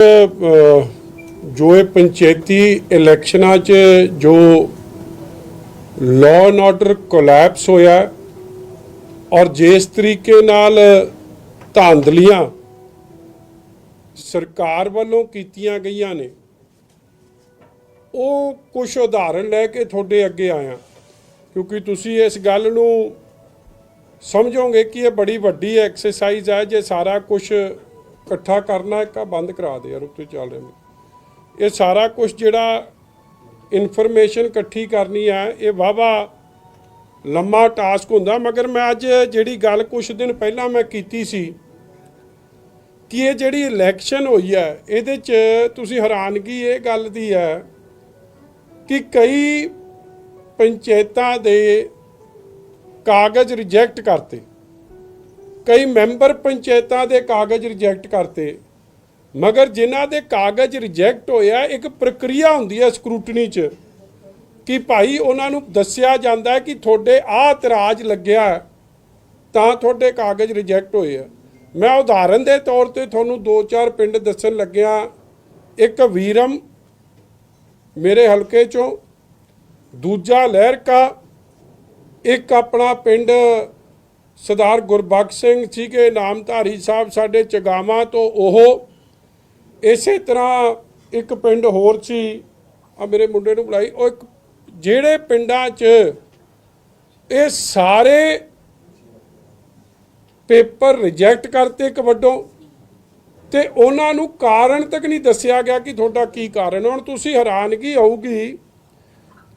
ਜੋ ਇਹ ਪੰਚਾਇਤੀ ਇਲੈਕਸ਼ਨਾਂ 'ਚ ਜੋ ਲਾਅ ਐਂਡ ਆਰਡਰ ਕੋਲੈਪਸ ਹੋਇਆ ਔਰ ਜਿਸ ਤਰੀਕੇ ਨਾਲ ਧਾਂਦਲੀਆਂ ਸਰਕਾਰ ਵੱਲੋਂ ਕੀਤੀਆਂ ਗਈਆਂ ਨੇ, ਉਹ ਕੁਝ ਉਦਾਹਰਣ ਲੈ ਕੇ ਤੁਹਾਡੇ ਅੱਗੇ ਆਇਆ। ਕਿਉਂਕਿ ਤੁਸੀਂ ਇਸ ਗੱਲ ਨੂੰ ਸਮਝੋਗੇ ਕਿ ਇਹ ਬੜੀ ਵੱਡੀ ਐਕਸਰਸਾਈਜ਼ ਹੈ, ਜੇ ਸਾਰਾ ਕੁਝ ਇਕੱਠਾ ਕਰਨਾ ਇੱਕ ਆਹ ਬੰਦ ਕਰਾ ਦੇ ਯਾਰ ਉੱਤੇ ਚੱਲ ਰਿਹਾ ਮੈਂ। ਇਹ ਸਾਰਾ ਕੁਝ ਜਿਹੜਾ ਇਨਫੋਰਮੇਸ਼ਨ ਇਕੱਠੀ ਕਰਨੀ ਹੈ ਇਹ ਵਾਵਾ ਲੰਮਾ ਟਾਸਕ ਹੁੰਦਾ ਮਗਰ ਮੈਂ ਅੱਜ ਜਿਹੜੀ ਗੱਲ ਕੁਝ ਦਿਨ ਪਹਿਲਾਂ ਮੈਂ ਕੀਤੀ ਸੀ ਕਿ ਇਹ ਜਿਹੜੀ ਇਲੈਕਸ਼ਨ ਹੋਈ ਹੈ ਇਹਦੇ 'ਚ ਤੁਸੀਂ ਹੈਰਾਨਗੀ ਇਹ ਗੱਲ ਦੀ ਹੈ ਕਿ ਕਈ ਪੰਚਾਇਤਾਂ ਦੇ ਕਾਗਜ਼ ਰਿਜੈਕਟ ਕਰਤੇ ਕਈ ਮੈਂਬਰ ਪੰਚਾਇਤਾਂ ਦੇ ਕਾਗਜ਼ ਰਿਜੈਕਟ ਕਰਤੇ। ਮਗਰ ਜਿਨ੍ਹਾਂ ਦੇ ਕਾਗਜ਼ ਰਿਜੈਕਟ ਹੋਇਆ, ਇੱਕ ਪ੍ਰਕਿਰਿਆ ਹੁੰਦੀ ਹੈ ਸਕਰੂਟਨੀ 'ਚ ਕਿ ਭਾਈ ਉਹਨਾਂ ਨੂੰ ਦੱਸਿਆ ਜਾਂਦਾ ਕਿ ਤੁਹਾਡੇ ਆਹ ਇਤਰਾਜ਼ ਲੱਗਿਆ ਤਾਂ ਤੁਹਾਡੇ ਕਾਗਜ਼ ਰਿਜੈਕਟ ਹੋਏ ਆ। ਮੈਂ ਉਦਾਹਰਨ ਦੇ ਤੌਰ ਤੇ ਤੁਹਾਨੂੰ ਦੋ ਚਾਰ ਪਿੰਡ ਦੱਸਣ ਲੱਗਿਆ। ਇੱਕ ਵੀਰਮ ਮੇਰੇ ਹਲਕੇ ਚੋਂ, ਦੂਜਾ ਲਹਿਰਕਾ ਇੱਕ ਆਪਣਾ ਪਿੰਡ ਸਰਦਾਰ ਗੁਰਬਖਸ਼ ਸਿੰਘ ਸੀਗੇ ਨਾਮਧਾਰੀ ਸਾਹਿਬ ਸਾਡੇ ਚਗਾਵਾਂ ਤੋਂ ਉਹ ਇਸੇ ਤਰ੍ਹਾਂ ਇੱਕ ਪਿੰਡ ਹੋਰ ਸੀ। ਆ ਮੇਰੇ ਮੁੰਡੇ ਨੂੰ ਬੁਲਾਈ। ਉਹ ਇੱਕ ਜਿਹੜੇ ਪਿੰਡਾਂ 'ਚ ਇਹ ਸਾਰੇ ਪੇਪਰ ਰਿਜੈਕਟ ਕਰਤੇ ਇੱਕ ਵੱਡੋਂ ਤੇ ਉਹਨਾਂ ਨੂੰ ਕਾਰਨ ਤੱਕ ਨਹੀਂ ਦੱਸਿਆ ਗਿਆ ਕਿ ਤੁਹਾਡਾ ਕੀ ਕਾਰਨ ਹੁਣ ਤੁਸੀਂ ਹੈਰਾਨਗੀ ਹੋਊਗੀ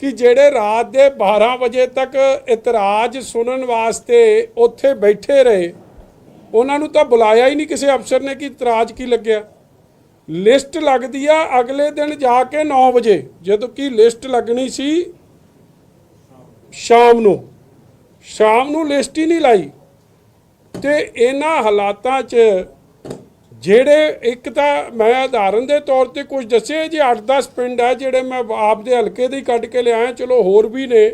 ਕਿ ਜਿਹੜੇ ਰਾਤ ਦੇ 12 ਵਜੇ ਤੱਕ ਇਤਰਾਜ਼ ਸੁਣਨ ਵਾਸਤੇ ਉੱਥੇ ਬੈਠੇ ਰਹੇ, ਉਹਨਾਂ ਨੂੰ ਤਾਂ ਬੁਲਾਇਆ ਹੀ ਨਹੀਂ ਕਿਸੇ ਅਫਸਰ ਨੇ ਕਿ ਇਤਰਾਜ਼ ਕੀ ਲੱਗਿਆ। ਲਿਸਟ ਲੱਗਦੀ ਆ ਅਗਲੇ ਦਿਨ ਜਾ ਕੇ 9 ਵਜੇ, ਜਦੋਂ ਕਿ ਲਿਸਟ ਲੱਗਣੀ ਸੀ ਸ਼ਾਮ ਨੂੰ। ਸ਼ਾਮ ਨੂੰ ਲਿਸਟ ਹੀ ਨਹੀਂ ਲਾਈ। ਤੇ ਇਹਨਾਂ ਹਾਲਾਤਾਂ 'ਚ ਜਿਹੜੇ ਇੱਕ ਤਾਂ ਮੈਂ ਉਦਾਹਰਨ ਦੇ ਤੌਰ ਤੇ ਕੁਝ ਦੱਸੇ ਜੇ 8-10 ਪਿੰਡ ਹੈ ਜਿਹੜੇ ਮੈਂ ਆਪ ਦੇ ਹਲਕੇ ਦੇ ਹੀ ਕੱਢ ਕੇ ਲਿਆਇਆ, ਚਲੋ ਹੋਰ ਵੀ ਨੇ,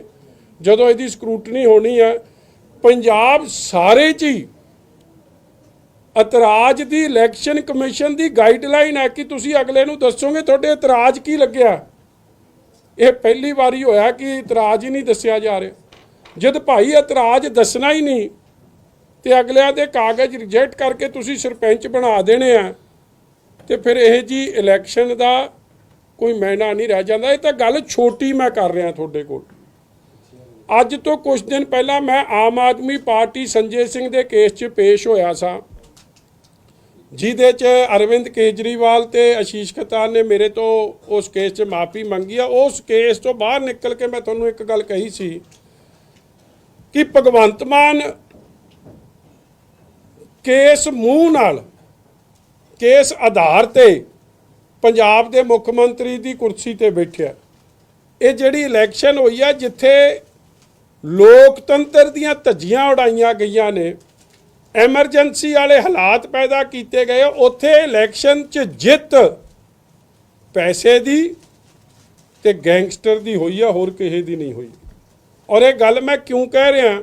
ਜਦੋਂ ਇਹਦੀ ਸਕਰੂਟਨੀ ਹੋਣੀ ਹੈ ਪੰਜਾਬ ਸਾਰੇ 'ਚ ਹੀ ਇਤਰਾਜ਼ ਦੀ ਇਲੈਕਸ਼ਨ ਕਮਿਸ਼ਨ ਦੀ ਗਾਈਡਲਾਈਨ ਹੈ ਕਿ ਤੁਸੀਂ ਅਗਲੇ ਨੂੰ ਦੱਸੋਗੇ ਤੁਹਾਡੇ ਇਤਰਾਜ਼ ਕੀ ਲੱਗਿਆ। ਇਹ ਪਹਿਲੀ ਵਾਰੀ ਹੋਇਆ ਕਿ ਇਤਰਾਜ਼ ਹੀ ਨਹੀਂ ਦੱਸਿਆ ਜਾ ਰਿਹਾ। ਜਦ ਭਾਈ ਇਤਰਾਜ਼ ਦੱਸਣਾ ਹੀ ਨਹੀਂ ਤੇ ਅਗਲਿਆਂ ਦੇ ਕਾਗਜ਼ ਰਿਜੈਕਟ ਕਰਕੇ ਤੁਸੀਂ ਸਰਪੰਚ ਬਣਾ ਦੇਣੇ ਆ। ਤੇ ਫਿਰ ਇਹ ਜੀ ਇਲੈਕਸ਼ਨ ਦਾ ਕੋਈ ਮੈਨਾ ਨਹੀਂ ਰਹਿ ਜਾਂਦਾ। ਇਹ ਤਾਂ ਗੱਲ ਛੋਟੀ ਮੈਂ ਕਰ ਰਿਹਾ ਤੁਹਾਡੇ ਕੋਲ। ਅੱਜ ਤੋਂ ਕੁਝ ਦਿਨ ਪਹਿਲਾਂ ਮੈਂ ਆਮ ਆਦਮੀ ਪਾਰਟੀ ਸੰਜੇ ਸਿੰਘ ਦੇ ਕੇਸ 'ਚ ਪੇਸ਼ ਹੋਇਆ ਸਾਂ। ਜਿਹਦੇ 'ਚ ਅਰਵਿੰਦ ਕੇਜਰੀਵਾਲ ਤੇ ਆਸ਼ੀਸ਼ ਖਤਾਨ ਨੇ ਮੇਰੇ ਤੋਂ ਉਸ ਕੇਸ 'ਚ ਮਾਫੀ ਮੰਗੀ ਆ। ਉਸ ਕੇਸ ਤੋਂ ਬਾਹਰ ਨਿਕਲ ਕੇ ਮੈਂ ਤੁਹਾਨੂੰ ਇੱਕ ਗੱਲ ਕਹੀ ਸੀ ਕਿ ਭਗਵੰਤ ਮਾਨ ਕੇਸ ਮੂੰਹ ਨਾਲ, ਕੇਸ ਆਧਾਰ ਤੇ ਪੰਜਾਬ ਦੇ ਮੁੱਖ ਮੰਤਰੀ ਦੀ ਕੁਰਸੀ ਤੇ ਬੈਠਿਆ। ਇਹ ਜਿਹੜੀ ਇਲੈਕਸ਼ਨ ਹੋਈ ਆ, ਜਿੱਥੇ ਲੋਕਤੰਤਰ ਦੀਆਂ ਧੱਜੀਆਂ ਉਡਾਈਆਂ ਗਈਆਂ ਨੇ, ਐਮਰਜੈਂਸੀ ਵਾਲੇ ਹਾਲਾਤ ਪੈਦਾ ਕੀਤੇ ਗਏ, ਉੱਥੇ ਇਲੈਕਸ਼ਨ 'ਚ ਜਿੱਤ ਪੈਸੇ ਦੀ ਤੇ ਗੈਂਗਸਟਰ ਦੀ ਹੋਈ ਆ, ਹੋਰ ਕਿਸੇ ਦੀ ਨਹੀਂ ਹੋਈ। ਔਰ ਇਹ ਗੱਲ ਮੈਂ ਕਿਉਂ ਕਹਿ ਰਿਹਾ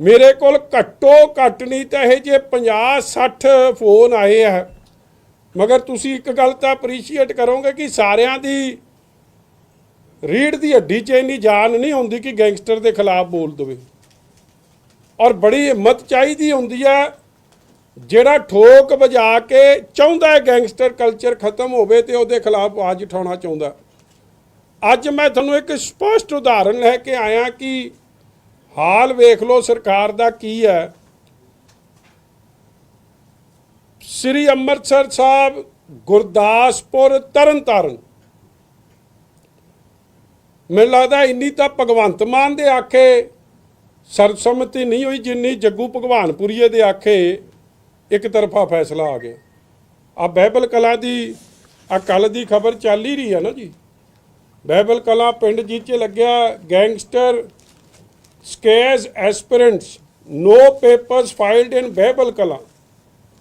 ਮੇਰੇ ਕੋਲ ਘੱਟੋ ਘੱਟ ਨਹੀਂ ਤਾਂ ਇਹ ਜੇ 50 60 ਫੋਨ ਆਏ ਆ। ਮਗਰ ਤੁਸੀਂ ਇੱਕ ਗੱਲ ਤਾਂ ਅਪਰੀਸ਼ੀਏਟ ਕਰੋਗੇ ਕਿ ਸਾਰਿਆਂ ਦੀ ਰੀੜ ਦੀ ਹੱਡੀ 'ਚ ਇੰਨੀ ਜਾਨ ਨਹੀਂ ਹੁੰਦੀ ਕਿ ਗੈਂਗਸਟਰ ਦੇ ਖਿਲਾਫ ਬੋਲ ਦਵੇ। ਔਰ ਬੜੀ ਹਿੰਮਤ ਚਾਹੀਦੀ ਹੁੰਦੀ ਹੈ ਜਿਹੜਾ ਠੋਕ ਵਜਾ ਕੇ ਚਾਹੁੰਦਾ ਹੈ ਗੈਂਗਸਟਰ ਕਲਚਰ ਖਤਮ ਹੋਵੇ ਤੇ ਉਹਦੇ ਖਿਲਾਫ ਆਵਾਜ਼ ਉਠਾਉਣਾ ਚਾਹੁੰਦਾ। ਅੱਜ ਮੈਂ ਤੁਹਾਨੂੰ ਇੱਕ ਸਪਸ਼ਟ ਉਦਾਹਰਣ ਲੈ ਕੇ ਆਇਆ ਕਿ ਹਾਲ ਵੇਖ ਲਓ ਸਰਕਾਰ ਦਾ ਕੀ ਹੈ। ਸ੍ਰੀ ਅੰਮ੍ਰਿਤਸਰ ਸਾਹਿਬ, ਗੁਰਦਾਸਪੁਰ, ਤਰਨਤਾਰਨ। ਮੈਨੂੰ ਲੱਗਦਾ ਇੰਨੀ ਤਾਂ ਭਗਵੰਤ ਮਾਨ ਦੇ ਆਖੇ, ਸਰਬਸੰਮਤੀ ਨਹੀਂ ਹੋਈ ਜਿੰਨੀ ਜੱਗੂ ਭਗਵਾਨਪੁਰੀਏ ਦੇ ਆਖੇ, ਇੱਕ ਤਰਫਾ ਫੈਸਲਾ ਆ ਗਿਆ। ਆ ਬਹਿਬਲ ਕਲਾ ਦੀ, ਆ ਕੱਲ ਦੀ ਖਬਰ ਚੱਲ ਹੀ ਰਹੀ ਹੈ ਨਾ ਜੀ। ਬਹਿਬਲ ਕਲਾ ਪਿੰਡ ਜੀ 'ਚ ਲੱਗਿਆ, gangster ਸਕੇਜ਼ aspirants no papers filed in Behbal Kalan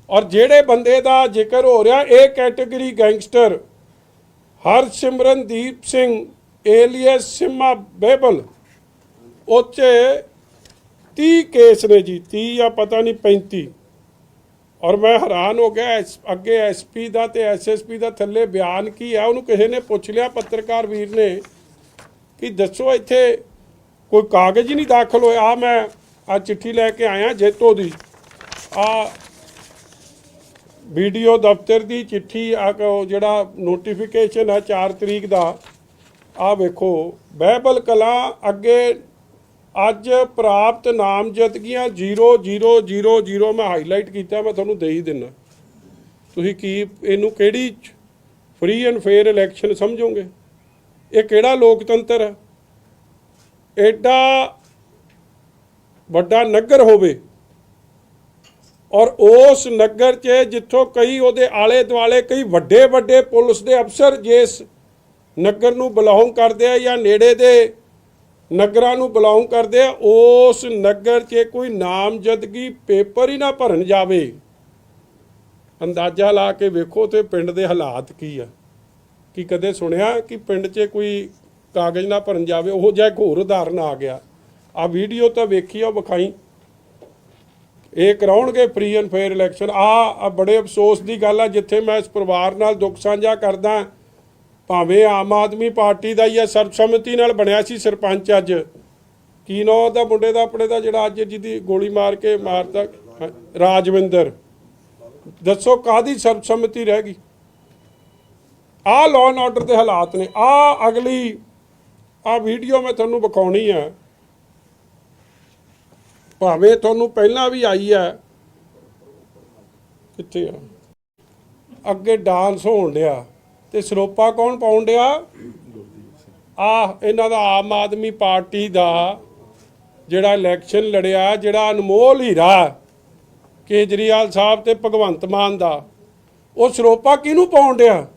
ਔਰ ਜਿਹੜੇ ਬੰਦੇ ਦਾ ਜ਼ਿਕਰ ਹੋ ਰਿਹਾ, ਇਹ category gangster Harsimrandeep Singh alias Sima Behbal ਉੱਥੇ 30 ਕੇਸ ਨੇ ਜੀ 30 ਜਾਂ ਪਤਾ ਨਹੀਂ 35 ਔਰ ਮੈਂ ਹੈਰਾਨ ਹੋ ਗਿਆ, ਐਸ- ਅੱਗੇ ਐਸਪੀ ਦਾ ਤੇ ਐਸਐਸਪੀ ਦਾ ਥੱਲੇ ਬਿਆਨ ਕੀ ਹੈ ਉਹਨੂੰ ਕਿਸੇ ਨੇ ਪੁੱਛ ਲਿਆ, ਪੱਤਰਕਾਰ ਵੀਰ ਨੇ, ਕਿ ਦੱਸੋ ਇੱਥੇ ਕੋਈ ਕਾਗਜ਼ ਹੀ ਨਹੀਂ ਦਾਖਲ ਹੋਇਆ। ਆ ਮੈਂ ਆ ਚਿੱਠੀ ਲੈ ਕੇ ਆਇਆ ਜੇਤੋ ਦੀ। ਆ ਵੀਡੀਓ ਦਫ਼ਤਰ ਦੀ ਚਿੱਠੀ ਆ ਜਿਹੜਾ ਨੋਟੀਫਿਕੇਸ਼ਨ ਹੈ 4 ਤਰੀਕ ਦਾ ਆ ਵੇਖੋ। ਬਹਿਬਲ ਕਲਾਂ ਅੱਗੇ ਅੱਜ ਪ੍ਰਾਪਤ ਨਾਮਜ਼ਦਗੀਆਂ 0000 ਮੈਂ ਹਾਈਲਾਈਟ ਕੀਤਾ, ਮੈਂ ਤੁਹਾਨੂੰ ਦੇ ਹੀ ਦਿੰਨਾ। ਤੁਸੀਂ ਕੀ, ਇਹਨੂੰ ਕਿਹੜੀ ਫ੍ਰੀ ਐਂਡ ਫੇਅਰ ਇਲੈਕਸ਼ਨ ਸਮਝੋਗੇ? ਇਹ ਕਿਹੜਾ ਲੋਕਤੰਤਰ ਹੈ ਐਡਾ ਵੱਡਾ ਨਗਰ ਹੋਵੇ ਔਰ ਉਸ ਨਗਰ 'ਚ ਜਿੱਥੋਂ ਕਈ ਉਹਦੇ ਆਲੇ ਦੁਆਲੇ ਕਈ ਵੱਡੇ ਵੱਡੇ ਪੁਲਿਸ ਦੇ ਅਫਸਰ ਜਿਸ ਨਗਰ ਨੂੰ ਬਿਲੋਂਗ ਕਰਦੇ ਆ ਜਾਂ ਨੇੜੇ ਦੇ ਨਗਰਾਂ ਨੂੰ ਬਿਲੋਂਗ ਕਰਦੇ ਆ, ਉਸ ਨਗਰ 'ਚ ਕੋਈ ਨਾਮਜ਼ਦਗੀ ਪੇਪਰ ਹੀ ਨਾ ਭਰਨ ਜਾਵੇ। ਅੰਦਾਜ਼ਾ ਲਾ ਕੇ ਵੇਖੋ ਤੇ ਪਿੰਡ ਦੇ ਹਾਲਾਤ ਕੀ ਆ। ਕੀ ਕਦੇ ਸੁਣਿਆ ਕਿ ਪਿੰਡ 'ਚ ਕੋਈ ਕਾਗਜ਼ ਨਾ ਭਰਨ ਜਾਵੇ, ਉਹ ਜਿਹਾ ਇੱਕ ਹੋਰ ਉਦਾਹਰਨ ਆ ਗਿਆ। ਆ ਵੀਡੀਓ ਤਾਂ ਵੇਖੀ ਆ ਵਿਖਾਈ। ਇਹ ਕਰਾਉਣਗੇ ਫ੍ਰੀ ਐਂਡ ਫੇਅਰ ਇਲੈਕਸ਼ਨ ਆ ਬੜੇ ਅਫਸੋਸ ਦੀ ਗੱਲ ਆ, ਜਿੱਥੇ ਮੈਂ ਇਸ ਪਰਿਵਾਰ ਨਾਲ ਦੁੱਖ ਸਾਂਝਾ ਕਰਦਾ, ਭਾਵੇਂ ਆਮ ਆਦਮੀ ਪਾਰਟੀ ਦਾ ਹੀ ਆ, ਸਰਬਸੰਮਤੀ ਨਾਲ ਬਣਿਆ ਸੀ ਸਰਪੰਚ ਅੱਜ। ਕੀ ਨਾਂ ਦਾ ਮੁੰਡੇ ਦਾ, ਆਪਣੇ ਦਾ ਜਿਹੜਾ ਅੱਜ ਜਿਹਦੀ ਗੋਲੀ ਮਾਰ ਕੇ ਮਾਰਤਾ ਰਾਜਵਿੰਦਰ। ਦੱਸੋ ਕਾਦੀ ਸਰਬਸੰਮਤੀ ਰਹਿ ਗਈ? ਆ ਲਾਅ ਐਂਡ ਆਰਡਰ ਦੇ ਹਾਲਾਤ ਨੇ। ਆ ਅਗਲੀ ਆ ਵੀਡੀਓ ਮੈਂ ਤੁਹਾਨੂੰ ਵਿਖਾਉਣੀ ਆ। ਭਾਵੇਂ ਤੁਹਾਨੂੰ ਪਹਿਲਾਂ ਵੀ ਆਈ ਆ। ਕਿੱਥੇ ਆ? ਅੱਗੇ ਡਾਂਸ ਹੋਣ ਡਿਆ। ਤੇ ਸਰੋਪਾ ਕੌਣ ਪਾਉਣ ਡਿਆ? ਆ, ਇਹਨਾਂ ਦਾ ਆਮ ਆਦਮੀ ਪਾਰਟੀ ਦਾ ਜਿਹੜਾ ਇਲੈਕਸ਼ਨ ਲੜਿਆ, ਜਿਹੜਾ ਅਨਮੋਲ ਹੀਰਾ ਕੇਜਰੀਵਾਲ ਸਾਹਿਬ ਤੇ ਭਗਵੰਤ ਮਾਨ ਦਾ। ਉਹ ਸਰੋਪਾ ਕਿਹਨੂੰ ਪਾਉਣ ਡਿਆ?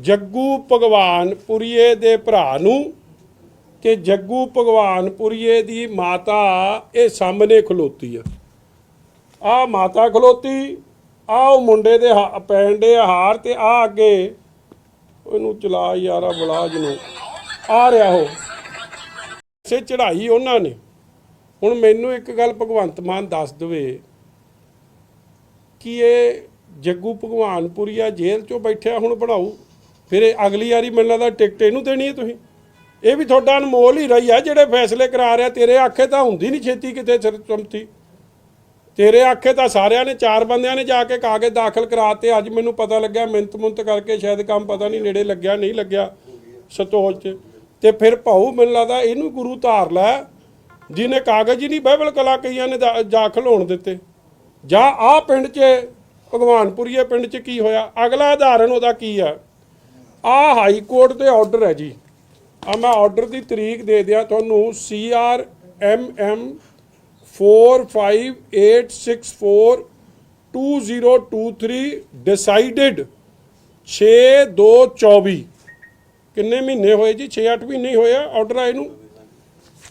ਜੱਗੂ ਭਗਵਾਨਪੁਰੀਏ ਦੇ ਭਰਾ ਨੂੰ ਕਿ ਜੱਗੂ ਭਗਵਾਨਪੁਰੀਏ ਦੀ ਮਾਤਾ ਇਹ ਸਾਹਮਣੇ ਖਲੋਤੀ ਆ। ਆ ਮਾਤਾ ਖਲੋਤੀ, ਆ ਉਹ ਮੁੰਡੇ ਦੇ ਹਾ- ਦੇ ਹਾਰ ਤੇ ਆ ਅੱਗੇ ਉਹਨੂੰ ਚਲਾ ਯਾਰਾ ਬਲਾਜ ਨੂੰ। ਆ ਰਿਹਾ ਉਹ। ਸੇ ਚੜਾਈ ਉਹਨਾਂ ਨੇ। ਹੁਣ ਮੈਨੂੰ ਇੱਕ ਗੱਲ ਭਗਵੰਤ ਮਾਨ ਦੱਸ ਦਵੇ ਕਿ ਇਹ ਜੱਗੂ ਭਗਵਾਨਪੁਰੀਆ ਜੇਲ੍ਹ ਚੋਂ ਬੈਠਿਆ ਹੁਣ ਬਣਾਊ ਫਿਰ ਇਹ ਅਗਲੀ ਵਾਰੀ ਮੈਨੂੰ ਲੱਗਦਾ ਟਿਕਟ ਇਹਨੂੰ ਦੇਣੀ ਹੈ ਤੁਸੀਂ। ਇਹ ਵੀ ਤੁਹਾਡਾ ਅਨਮੋਲ ਹੀ ਰਹੀ ਆ ਜਿਹੜੇ ਫੈਸਲੇ ਕਰਾ ਰਿਹਾ, ਤੇਰੇ ਆਖੇ ਤਾਂ ਹੁੰਦੀ ਨਹੀਂ ਛੇਤੀ ਕਿਤੇ ਸਰਸਮਤੀ ਤੇਰੇ ਆਖੇ ਤਾਂ ਸਾਰਿਆਂ ਨੇ, ਚਾਰ ਬੰਦਿਆਂ ਨੇ ਜਾ ਕੇ ਕਾਗਜ਼ ਦਾਖਲ ਕਰਾਤੇ, ਅੱਜ ਮੈਨੂੰ ਪਤਾ ਲੱਗਿਆ ਮਿੰਤ ਮੁੰਤ ਕਰਕੇ ਸ਼ਾਇਦ ਕੰਮ ਪਤਾ ਨਹੀਂ ਨੇੜੇ ਲੱਗਿਆ, ਨਹੀਂ ਲੱਗਿਆ ਸਤੋਜ ਚ। ਤੇ ਫਿਰ ਭਾਊ ਮੈਨੂੰ ਲੱਗਦਾ ਇਹਨੂੰ ਗੁਰੂ ਧਾਰ ਲੈ, ਜਿਹਨੇ ਕਾਗਜ਼ ਹੀ ਨਹੀਂ ਬਾਈਬਲ ਕਲਾ ਕਈਆਂ ਨੇ ਦਾ- ਦਾਖਲ ਹੋਣ ਦਿੱਤੇ। ਜਾਂ ਆ ਪਿੰਡ 'ਚ, ਭਗਵਾਨਪੁਰੀਏ ਪਿੰਡ 'ਚ ਕੀ ਹੋਇਆ? ਅਗਲਾ ਉਦਾਹਰਨ ਉਹਦਾ ਕੀ ਆ? ਆ ਹਾਈ ਕੋਰਟ ਦੇ ਆਰਡਰ ਹੈ ਜੀ। ਆ ਮੈਂ ਆਰਡਰ ਦੀ ਤਰੀਕ ਦੇ ਦਿਆਂ ਤੁਹਾਨੂੰ C R M M 45864 2023 decided 6224 ਕਿੰਨੇ ਮਹੀਨੇ ਹੋਏ ਜੀ? 6-8 ਮਹੀਨੇ ਹੀ ਹੋਏ ਆ ਆਰਡਰ ਆਏ ਨੂੰ।